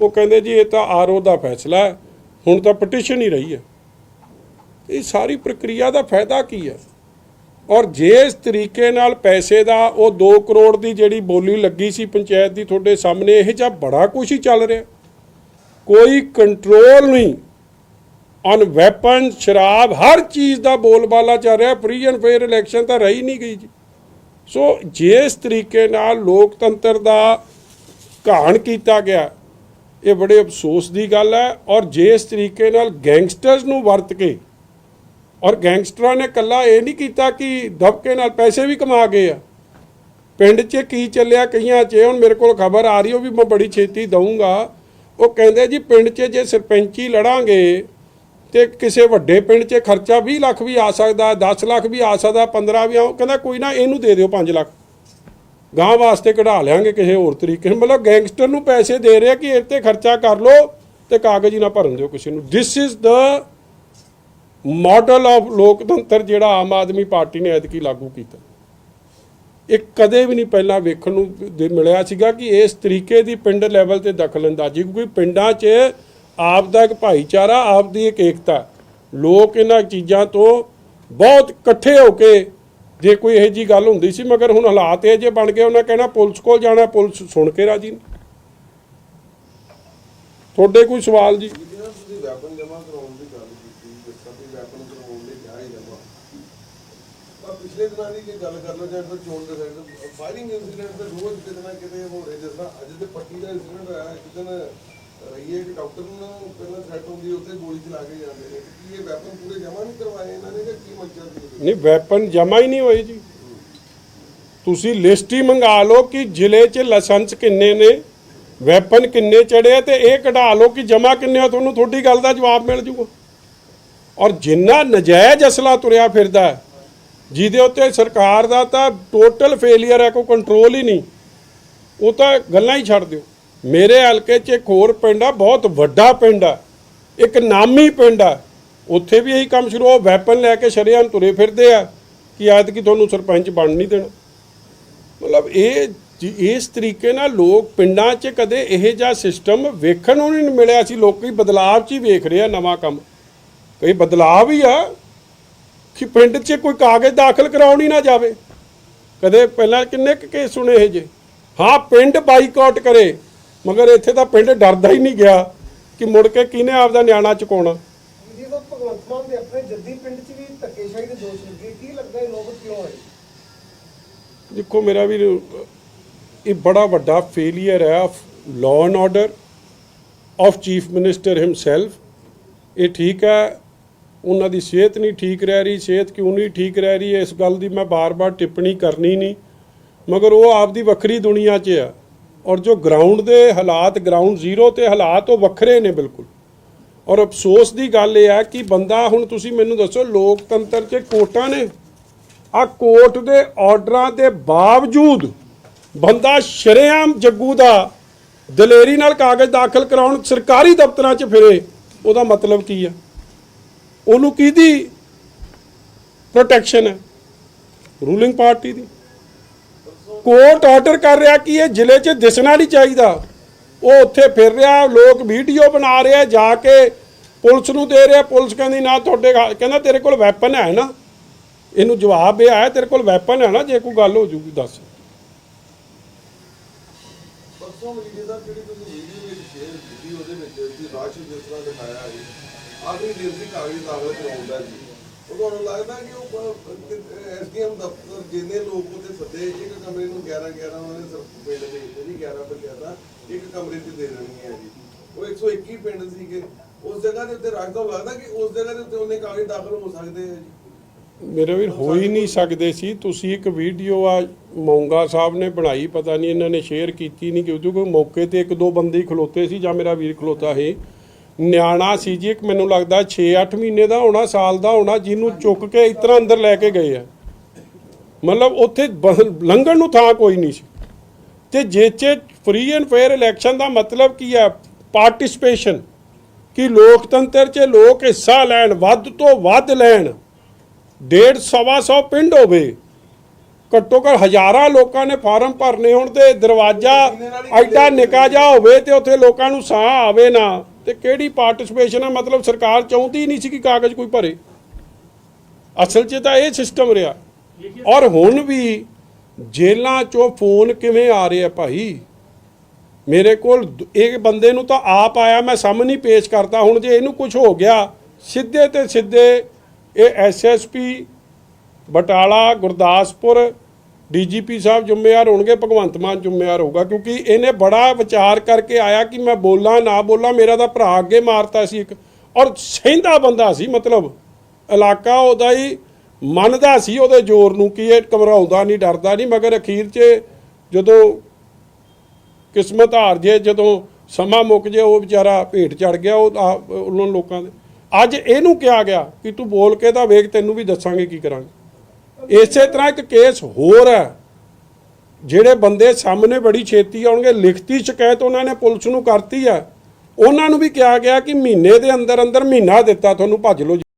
ਉਹ ਕਹਿੰਦੇ ਜੀ ਇਹ ਤਾਂ ਆਰਓ ਦਾ ਫੈਸਲਾ ਹੈ, ਹੁਣ ਤਾਂ ਪਟੀਸ਼ਨ ਹੀ ਰਹੀ ਹੈ। ਇਹ ਸਾਰੀ ਪ੍ਰਕਿਰਿਆ ਦਾ ਫਾਇਦਾ ਕੀ ਹੈ? ਔਰ ਜੇ ਇਸ ਤਰੀਕੇ ਨਾਲ ਪੈਸੇ ਦਾ ਉਹ 2 ਕਰੋੜ ਦੀ ਜਿਹੜੀ ਬੋਲੀ ਲੱਗੀ ਸੀ ਪੰਚਾਇਤ ਦੀ ਤੁਹਾਡੇ ਸਾਹਮਣੇ, ਇਹ ਜਾਂ ਬੜਾ ਕੁਝ ਹੀ ਚੱਲ ਰਿਹਾ। ਕੋਈ ਕੰਟਰੋਲ ਨਹੀਂ ਔਨ ਵੈਪਨ ਸ਼ਰਾਬ, ਹਰ ਚੀਜ਼ ਦਾ ਬੋਲਬਾਲਾ ਚੱਲ ਰਿਹਾ ਫ੍ਰੀ ਐਂਡ ਫੇਅਰ ਇਲੈਕਸ਼ਨ ਤਾਂ ਰਹੀ ਨਹੀਂ ਗਈ ਜੀ। ਸੋ ਜਿਸ ਤਰੀਕੇ ਨਾਲ ਲੋਕਤੰਤਰ ਦਾ ਘਾਣ ਕੀਤਾ ਗਿਆ, ਇਹ ਬੜੇ ਅਫਸੋਸ ਦੀ ਗੱਲ ਹੈ ਔਰ ਜਿਸ ਤਰੀਕੇ ਨਾਲ ਗੈਂਗਸਟਰਸ ਨੂੰ ਵਰਤ ਕੇ, ਔਰ ਗੈਂਗਸਟਰਾਂ ਨੇ ਕੱਲਾ ਇਹ ਨਹੀਂ ਕੀਤਾ ਕਿ ਦਬਕੇ ਨਾਲ ਪੈਸੇ ਵੀ ਕਮਾ ਗਏ ਆ। ਪਿੰਡ 'ਚ ਕੀ ਚੱਲਿਆ, ਕਈਆਂ 'ਚ, ਹੁਣ ਮੇਰੇ ਕੋਲ ਖਬਰ ਆ ਰਹੀ, ਉਹ ਵੀ ਮੈਂ ਬੜੀ ਛੇਤੀ ਦਊਂਗਾ। ਉਹ ਕਹਿੰਦੇ ਜੀ, ਪਿੰਡ 'ਚ ਜੇ ਸਰਪੰਚੀ ਲੜਾਂਗੇ ਤੇ ਕਿਸੇ ਵੱਡੇ ਪਿੰਡ 'ਚ ਖਰਚਾ 20 ਲੱਖ ਵੀ ਆ ਸਕਦਾ 10 ਲੱਖ ਵੀ ਆ ਸਕਦਾ 15 ਵੀ ਆ ਕਹਿੰਦਾ ਕੋਈ ਨਾ ਇਹਨੂੰ ਦੇ ਦਿਓ 5 ਲੱਖ। ਗਾਂ ਵਾਸਤੇ ਕਢਾ ਲਿਆਂਗੇ ਕਿਸੇ ਹੋਰ ਤਰੀਕੇ ਨਾਲ। ਮਤਲਬ ਗੈਂਗਸਟਰ ਨੂੰ ਪੈਸੇ ਦੇ ਰਿਹਾ ਕਿ ਇਹ ਤੇ ਖਰਚਾ ਕਰ ਲਓ ਤੇ ਕਾਗਜ਼ ਹੀ ਨਾ ਭਰਨ ਦਿਓ ਕਿਸੇ ਨੂੰ। This is the model of ਲੋਕਤੰਤਰ ਜਿਹੜਾ ਆਮ ਆਦਮੀ ਪਾਰਟੀ ਨੇ ਐਤਕੀ ਲਾਗੂ ਕੀਤਾ। ਇਹ ਕਦੇ ਵੀ ਨਹੀਂ ਪਹਿਲਾਂ ਵੇਖਣ ਨੂੰ ਮਿਲਿਆ ਸੀਗਾ ਕਿ ਇਸ ਤਰੀਕੇ ਦੀ ਪਿੰਡ ਲੈਵਲ ਤੇ ਦਖਲਅੰਦਾਜ਼ੀ, ਕਿਉਂਕਿ ਪਿੰਡਾਂ 'ਚ ਆਪ ਦਾ ਇੱਕ ਭਾਈਚਾਰਾ, ਆਪ ਦੀ ਇੱਕ ਏਕਤਾ। ਲੋਕ ਇਹਨਾਂ ਚੀਜ਼ਾਂ ਤੋਂ ਬਹੁਤ ਇਕੱਠੇ ਹੋ ਕੇ ਜੇ ਕੋਈ ਇਹੋ ਜੀ ਗੱਲ ਹੁੰਦੀ ਸੀ, ਮਗਰ ਹੁਣ ਹਾਲਾਤ ਇਹ ਜੇ ਬਣ ਗਏ, ਉਹਨਾਂ ਕਹਿਣਾ, ਪੁਲਿਸ ਕੋਲ ਜਾਣਾ, ਪੁਲਿਸ ਸੁਣ ਕੇ ਰਾਜੀ ਨਹੀਂ। ਤੁਹਾਡੇ ਕੋਈ ਸਵਾਲ ਜੀ? ਜਿਹੜਾ ਤੁਸੀਂ ਵੈਪਨ ਜਮ੍ਹਾਂ ਕਰਾਉਣ ਦੀ ਗੱਲ ਕੀਤੀ, ਜਿਸ ਤਰ੍ਹਾਂ ਵੀ ਵੈਪਨ ਕਰਾਉਣ ਲਈ ਕਿਹਾ ਹੀ ਜਮ੍ਹਾਂ। ਪਰ ਪਿਛਲੇ ਦਿਨਾਂ ਦੀ ਜੇ ਗੱਲ ਕਰ ਲਓ, ਜਾਂ ਫਿਰ ਚੋਣ ਦੇ ਸਾਈਡ ਫਾਇਰਿੰਗ ਇਨਸੀਡੈਂਟ ਤੇ ਰੋਜ਼ ਕਿਤੇ ਨਾ ਕਿਤੇ ਹੋ ਰਹੇ ਜਿਸ ਤਰ੍ਹਾਂ ਅੱਜ ਦੇ ਪੱਟੀ ਦਾ ਇਨਸੀਡੈਂਟ ਹੋਇਆ, ਇੱਕ ਦਿਨ ਰਹੀਏ ਕਿ ਡਾਕਟਰ ਨੂੰ ਪਹਿਲਾਂ ਥ੍ਰੈਟ ਹੁੰਦੀ ਉੱਥੇ ਗੋਲੀ ਚਲਾ ਕੇ ਜਾਂਦੇ ਨੇ। ਕੀ ਇਹ ਵੈਪਨ ਪੂਰੇ ਜਮ੍ਹਾਂ ਨਹੀਂ ਕਰਵਾਏ ਇਹਨਾਂ ਨੇ ਕਿ ਕੀ ਮੰਚਾ ਸੀ ਨਹੀਂ ਵੈਪਨ ਜਮਾ ਹੀ ਨਹੀਂ ਹੋਏ ਜੀ। ਤੁਸੀਂ ਲਿਸਟ ਹੀ ਮੰਗਾ ਲਓ ਕਿ ਜ਼ਿਲ੍ਹੇ 'ਚ ਲਾਇਸੈਂਸ ਕਿੰਨੇ ਨੇ ਵੈਪਨ ਕਿੰਨੇ ਚੜੇ ਆ ਤੇ ਇਹ ਕਢਾ ਲਓ ਕਿ ਜਮਾ ਕਿੰਨੇ ਆ, ਤੁਹਾਨੂੰ ਤੁਹਾਡੀ ਗੱਲ ਦਾ ਜਵਾਬ ਮਿਲ ਜੂਗਾ। ਔਰ ਜਿੰਨਾ ਨਜਾਇਜ਼ ਅਸਲਾ ਤੁਰਿਆ ਫਿਰਦਾ ਜਿਹਦੇ ਉੱਤੇ ਸਰਕਾਰ ਦਾ ਤਾਂ ਟੋਟਲ ਫੇਲਿਅਰ ਹੈ, ਕੋਈ ਕੰਟਰੋਲ ਹੀ ਨਹੀਂ, ਉਹ ਤਾਂ ਗੱਲਾਂ ਹੀ ਛੱਡ ਦਿਓ। ਮੇਰੇ ਹਲਕੇ 'ਚ ਇੱਕ ਹੋਰ ਪਿੰਡ ਆ, ਬਹੁਤ ਵੱਡਾ ਪਿੰਡ ਆ, ਇੱਕ ਨਾਮੀ ਪਿੰਡ ਆ। ਉੱਥੇ ਵੀ ਇਹੀ ਕੰਮ ਸ਼ੁਰੂ ਹੋ ਵੈਪਨ ਲੈ ਕੇ ਸ਼ਰੇਆਮ ਤੁਰੇ ਫਿਰਦੇ ਆ ਕਿ ਐਤਕੀ ਤੁਹਾਨੂੰ ਸਰਪੰਚ ਬਣ ਨਹੀਂ ਦੇਣਾ। ਮਤਲਬ ਇਹ ਇਸ ਤਰੀਕੇ ਨਾਲ ਲੋਕ ਪਿੰਡਾਂ 'ਚ ਕਦੇ ਇਹ ਜਿਹਾ ਸਿਸਟਮ ਵੇਖਣ ਨੂੰ ਨਹੀਂ ਮਿਲਿਆ ਸੀ। ਲੋਕੀ ਬਦਲਾਵ 'ਚ ਹੀ ਵੇਖ ਰਹੇ ਆ ਨਵਾਂ ਕੰਮ। ਕਈ ਬਦਲਾਵ ਹੀ ਆ ਕਿ ਪਿੰਡ 'ਚ ਕੋਈ ਕਾਗਜ਼ ਦਾਖਲ ਕਰਾਉਣ ਹੀ ਨਾ ਜਾਵੇ। ਕਦੇ ਪਹਿਲਾਂ ਕਿੰਨੇ ਕੁ ਕੇਸ ਸੁਣੇ ਇਹ ਜੇ। ਹਾਂ, ਪਿੰਡ ਬਾਈਕਾਟ ਕਰੇ। ਮਗਰ ਇੱਥੇ ਤਾਂ ਪਿੰਡ ਡਰਦਾ ਹੀ ਨਹੀਂ ਗਿਆ ਕਿ ਮੁੜ ਕੇ ਕਿਹਨੇ ਆਪਦਾ ਨਿਆਣਾ ਚੁਕਾਉਣਾ। ਜੀ ਉਹ ਭਗਵੰਤ ਮਾਨ ਦੇ ਆਪਣੇ ਜੱਦੀ ਪਿੰਡ 'ਚ ਵੀ ਧੱਕੇਸ਼ਾਹੀ ਦੇ ਦੋਸ਼ ਲੱਗੇ। ਕੀ ਲੱਗਦਾ ਇਹ ਨੌਬਤ ਕਿਉਂ ਆਈ ਦੇਖੋ ਮੇਰਾ ਵੀ ਇਹ ਬੜਾ ਵੱਡਾ ਫੇਲਿਅਰ ਹੈ of law and order of chief minister himself ਇਹ ਠੀਕ ਹੈ ਉਹਨਾਂ ਦੀ ਸਿਹਤ ਨਹੀਂ ਠੀਕ ਰਹਿ ਰਹੀ ਸਿਹਤ ਕਿਉਂ ਨਹੀਂ ਠੀਕ ਰਹਿ ਰਹੀ? ਇਸ ਗੱਲ ਦੀ ਮੈਂ ਬਾਰ-ਬਾਰ ਟਿੱਪਣੀ ਕਰਨੀ ਨਹੀਂ। ਮਗਰ ਉਹ ਆਪਦੀ ਵੱਖਰੀ ਦੁਨੀਆ 'ਚ ਆ। ਔਰ ਜੋ ਗਰਾਊਂਡ ਦੇ ਹਾਲਾਤ ਗਰਾਊਂਡ ਜ਼ੀਰੋ ਤੇ ਹਾਲਾਤ ਉਹ ਵੱਖਰੇ ਨੇ ਬਿਲਕੁਲ। ਔਰ ਅਫਸੋਸ ਦੀ ਗੱਲ ਇਹ ਹੈ ਕਿ ਬੰਦਾ ਹੁਣ ਤੁਸੀਂ ਮੈਨੂੰ ਦੱਸੋ, ਲੋਕਤੰਤਰ 'ਚ ਕੋਟਾਂ ਨੇ। ਆ ਕੋਰਟ ਦੇ ਆਰਡਰਾਂ ਦੇ ਬਾਵਜੂਦ ਬੰਦਾ ਸ਼ਰੇਆਮ ਜੱਗੂ ਦਾ ਦਲੇਰੀ ਨਾਲ ਕਾਗਜ਼ ਦਾਖਲ ਕਰਾਉਣ ਸਰਕਾਰੀ ਦਫ਼ਤਰਾਂ 'ਚ ਫਿਰੇ, ਉਹਦਾ ਮਤਲਬ ਕੀ ਆ? ਉਹਨੂੰ ਕਿਹਦੀ ਪ੍ਰੋਟੈਕਸ਼ਨ ਹੈ? ਰੂਲਿੰਗ ਪਾਰਟੀ ਦੀ। ਕੋਰਟ ਆਰਡਰ ਕਰ ਰਿਹਾ ਕਿ ਇਹ ਜ਼ਿਲ੍ਹੇ 'ਚ ਦਿਸਣਾ ਨਹੀਂ ਚਾਹੀਦਾ। ਉਹ ਉੱਥੇ ਫਿਰ ਰਿਹਾ, ਲੋਕ ਵੀਡੀਓ ਬਣਾ ਰਿਹਾ, ਜਾ ਕੇ ਪੁਲਿਸ ਨੂੰ ਦੇ ਰਿਹਾ। ਪੁਲਿਸ ਕਹਿੰਦੀ, ਨਾ, ਤੁਹਾਡੇ ਕਹਿੰਦਾ, ਤੇਰੇ ਕੋਲ ਵੈਪਨ ਹੈ ਨਾ? ਇਹਨੂੰ ਜਵਾਬ ਇਹ ਆਇਆ, ਤੇਰੇ ਕੋਲ ਵੈਪਨ ਹੈ ਨਾ? ਜੇ ਕੋਈ ਗੱਲ ਹੋ ਜੂਗੀ, ਦੱਸ। ਪਰਸੋਂ ਮੀਡੀਆ ਦਾ ਜਿਹੜੀ ਤੁਸੀਂ ਵੀਡੀਓ ਵਿੱਚ ਸ਼ੇਅਰ ਕੀਤੀ, ਉਹਦੇ ਵਿੱਚ ਜੀ ਰਾਸ਼ ਜਿਸ ਤਰ੍ਹਾਂ ਦਿਖਾਇਆ ਹੈ ਆਖਰੀ ਦਿਨ ਦੀ ਕਾਗਜ਼ ਦਾਖਲ ਕਰਾਉਂਦਾ ਜੀ ਉਹ ਤੁਹਾਨੂੰ ਲੱਗਦਾ ਕਿ ਉਹ ਐਸਡੀਐਮ ਦਫ਼ਤਰ ਜਿੰਨੇ ਲੋਕ ਉੱਥੇ ਸੱਦੇ ਇੱਕ ਕਮਰੇ ਨੂੰ 11 11 ਉਹਨਾਂ ਨੇ ਪਿੰਡ ਦੇ ਵਿੱਚ 11 ਪਰ ਕਹਿਤਾ ਇੱਕ ਕਮਰੇ 'ਚ ਦੇ ਦੇਣੀ ਜੀ। ਉਹ 121 ਪਿੰਡ ਸੀਗੇ। ਉਸ ਜਗ੍ਹਾ ਦੇ ਉੱਤੇ ਰੱਖਦਾ ਲੱਗਦਾ ਕਿ ਉਸ ਜਗ੍ਹਾ ਦੇ ਉੱਤੇ ਉਹਨੇ ਕਾਗਜ਼ ਦਾਖਲ ਹੋ ਸਕਦੇ ਆ ਜੀ। ਮੇਰੇ ਵੀਰ, ਹੋ ਹੀ ਨਹੀਂ ਸਕਦੇ ਸੀ। ਤੁਸੀਂ ਇੱਕ ਵੀਡੀਓ ਆ ਮੌਂਗਾ ਸਾਹਿਬ ਨੇ ਬਣਾਈ, ਪਤਾ ਨਹੀਂ ਇਹਨਾਂ ਨੇ ਸ਼ੇਅਰ ਕੀਤੀ ਨਹੀਂ, ਕਿਉਂਕਿ ਮੌਕੇ ਤੇ ਇੱਕ ਦੋ ਬੰਦੇ ਖਲੋਤੇ ਸੀ ਜਾਂ ਮੇਰਾ ਵੀਰ ਖਲੋਤਾ ਸੀ। ਨਿਆਣਾ ਸੀ ਜੀ ਇੱਕ ਮੈਨੂੰ ਲੱਗਦਾ 6-8 ਮਹੀਨੇ ਦਾ ਹੋਣਾ ਸਾਲ ਦਾ ਹੋਣਾ ਜਿਹਨੂੰ ਚੁੱਕ ਕੇ ਇਸ ਤਰ੍ਹਾਂ ਅੰਦਰ ਲੈ ਕੇ ਗਏ ਆ। ਮਤਲਬ ਉੱਥੇ ਲੰਘਣ ਨੂੰ ਥਾਂ ਕੋਈ ਨਹੀਂ ਸੀ। ਤੇ ਜੇ ਚ ਫ੍ਰੀ ਐਂਡ ਫੇਅਰ ਇਲੈਕਸ਼ਨ ਦਾ ਮਤਲਬ ਕੀ ਹੈ ਪਾਰਟਿਸਿਪੇਸ਼ਨ ਕਿ ਲੋਕਤੰਤਰ 'ਚ ਲੋਕ ਹਿੱਸਾ ਲੈਣ ਵੱਧ ਤੋਂ ਵੱਧ ਲੈਣ। ਡੇਢ ਸਵਾ ਸੌ ਪਿੰਡ ਹੋਵੇ। ਘੱਟੋ ਘੱਟ ਹਜ਼ਾਰਾਂ ਲੋਕਾਂ ਨੇ ਫਾਰਮ ਭਰਨੇ ਹੋਣ ਤੇ ਦਰਵਾਜ਼ਾ ਐਡਾ ਨਿਕਾ ਜਾ ਹੋਵੇ ਤੇ ਉੱਥੇ ਲੋਕਾਂ ਨੂੰ ਸਾਹ ਆਵੇ ਨਾ। ਤੇ ਕਿਹੜੀ ਪਾਰਟਿਸਿਪੇਸ਼ਨ ਹੈ ਮਤਲਬ ਸਰਕਾਰ ਚਾਹੁੰਦੀ ਨਹੀਂ ਸੀ ਕਿ ਕਾਗਜ਼ ਕੋਈ ਭਰੇ। ਅਸਲ 'ਚ ਤਾਂ ਇਹ ਸਿਸਟਮ ਰਿਹਾ। ਔਰ ਹੁਣ ਵੀ ਜੇਲਾਂ 'ਚੋਂ ਫੋਨ ਕਿਵੇਂ ਆ ਰਹੇ ਆ ਭਾਈ? ਮੇਰੇ ਕੋਲ ਦ- ਇੱਕ ਬੰਦੇ ਨੂੰ ਤਾਂ ਆਪ ਆਇਆ, ਮੈਂ ਸਾਹਮਣੇ ਪੇਸ਼ ਕਰਤਾ ਹੁਣ ਜੇ ਇਹਨੂੰ ਕੁਝ ਹੋ ਗਿਆ, ਸਿੱਧੇ ਤੇ ਸਿੱਧੇ ਇਹ ਐਸਐਸਪੀ ਬਟਾਲਾ, ਗੁਰਦਾਸਪੁਰ ਡੀਜੀਪੀ ਸਾਹਿਬ ਜ਼ਿੰਮੇਵਾਰ ਹੋਣਗੇ, ਭਗਵੰਤ ਮਾਨ ਜ਼ਿੰਮੇਵਾਰ ਹੋਊਗਾ, ਕਿਉਂਕਿ ਇਹਨੇ ਬੜਾ ਵਿਚਾਰ ਕਰਕੇ ਆਇਆ ਕਿ ਮੈਂ ਬੋਲਾਂ, ਨਾ ਬੋਲਾਂ, ਮੇਰਾ ਤਾਂ ਭਰਾ ਅੱਗੇ ਮਾਰਤਾ ਸੀ ਇੱਕ। ਔਰ ਸਹਿੰਦਾ ਬੰਦਾ ਸੀ, ਮਤਲਬ ਇਲਾਕਾ ਉਹਦਾ ਹੀ ਮੰਨਦਾ ਸੀ ਉਹਦੇ ਜ਼ੋਰ ਨੂੰ ਕਿ ਇਹ ਘਬਰਾਉਂਦਾ ਨਹੀਂ, ਡਰਦਾ ਨਹੀਂ, ਮਗਰ ਅਖੀਰ 'ਚ ਜਦੋਂ ਕਿਸਮਤ ਹਾਰ ਜੇ, ਜਦੋਂ ਸਮਾਂ ਮੁੱਕ ਜੇ, ਉਹ ਵਿਚਾਰਾ ਭੇਟ ਚੜ ਗਿਆ, ਉਹ ਉਹਨਾਂ ਲੋਕਾਂ ਦੇ। ਅੱਜ ਇਹਨੂੰ ਕਿਹਾ ਗਿਆ ਕਿ ਤੂੰ ਬੋਲ ਕੇ ਤਾਂ ਵੇਖ, ਤੈਨੂੰ ਵੀ ਦੱਸਾਂਗੇ ਕੀ ਕਰਾਂਗੇ। ਇਸੇ ਤਰ੍ਹਾਂ ਇੱਕ ਕੇਸ ਹੋਰ ਹੈ। ਜਿਹੜੇ ਬੰਦੇ ਸਾਹਮਣੇ ਬੜੀ ਛੇਤੀ ਆਉਣਗੇ, ਲਿਖਤੀ ਸ਼ਿਕਾਇਤ ਉਹਨਾਂ ਨੇ ਪੁਲਿਸ ਨੂੰ ਕਰਤੀ ਆ ਉਹਨਾਂ ਨੂੰ ਵੀ ਕਿਹਾ ਗਿਆ ਕਿ ਮਹੀਨੇ ਦੇ ਅੰਦਰ ਅੰਦਰ ਮਹੀਨਾ ਦਿੱਤਾ, ਤੁਹਾਨੂੰ ਭੱਜ ਲਓ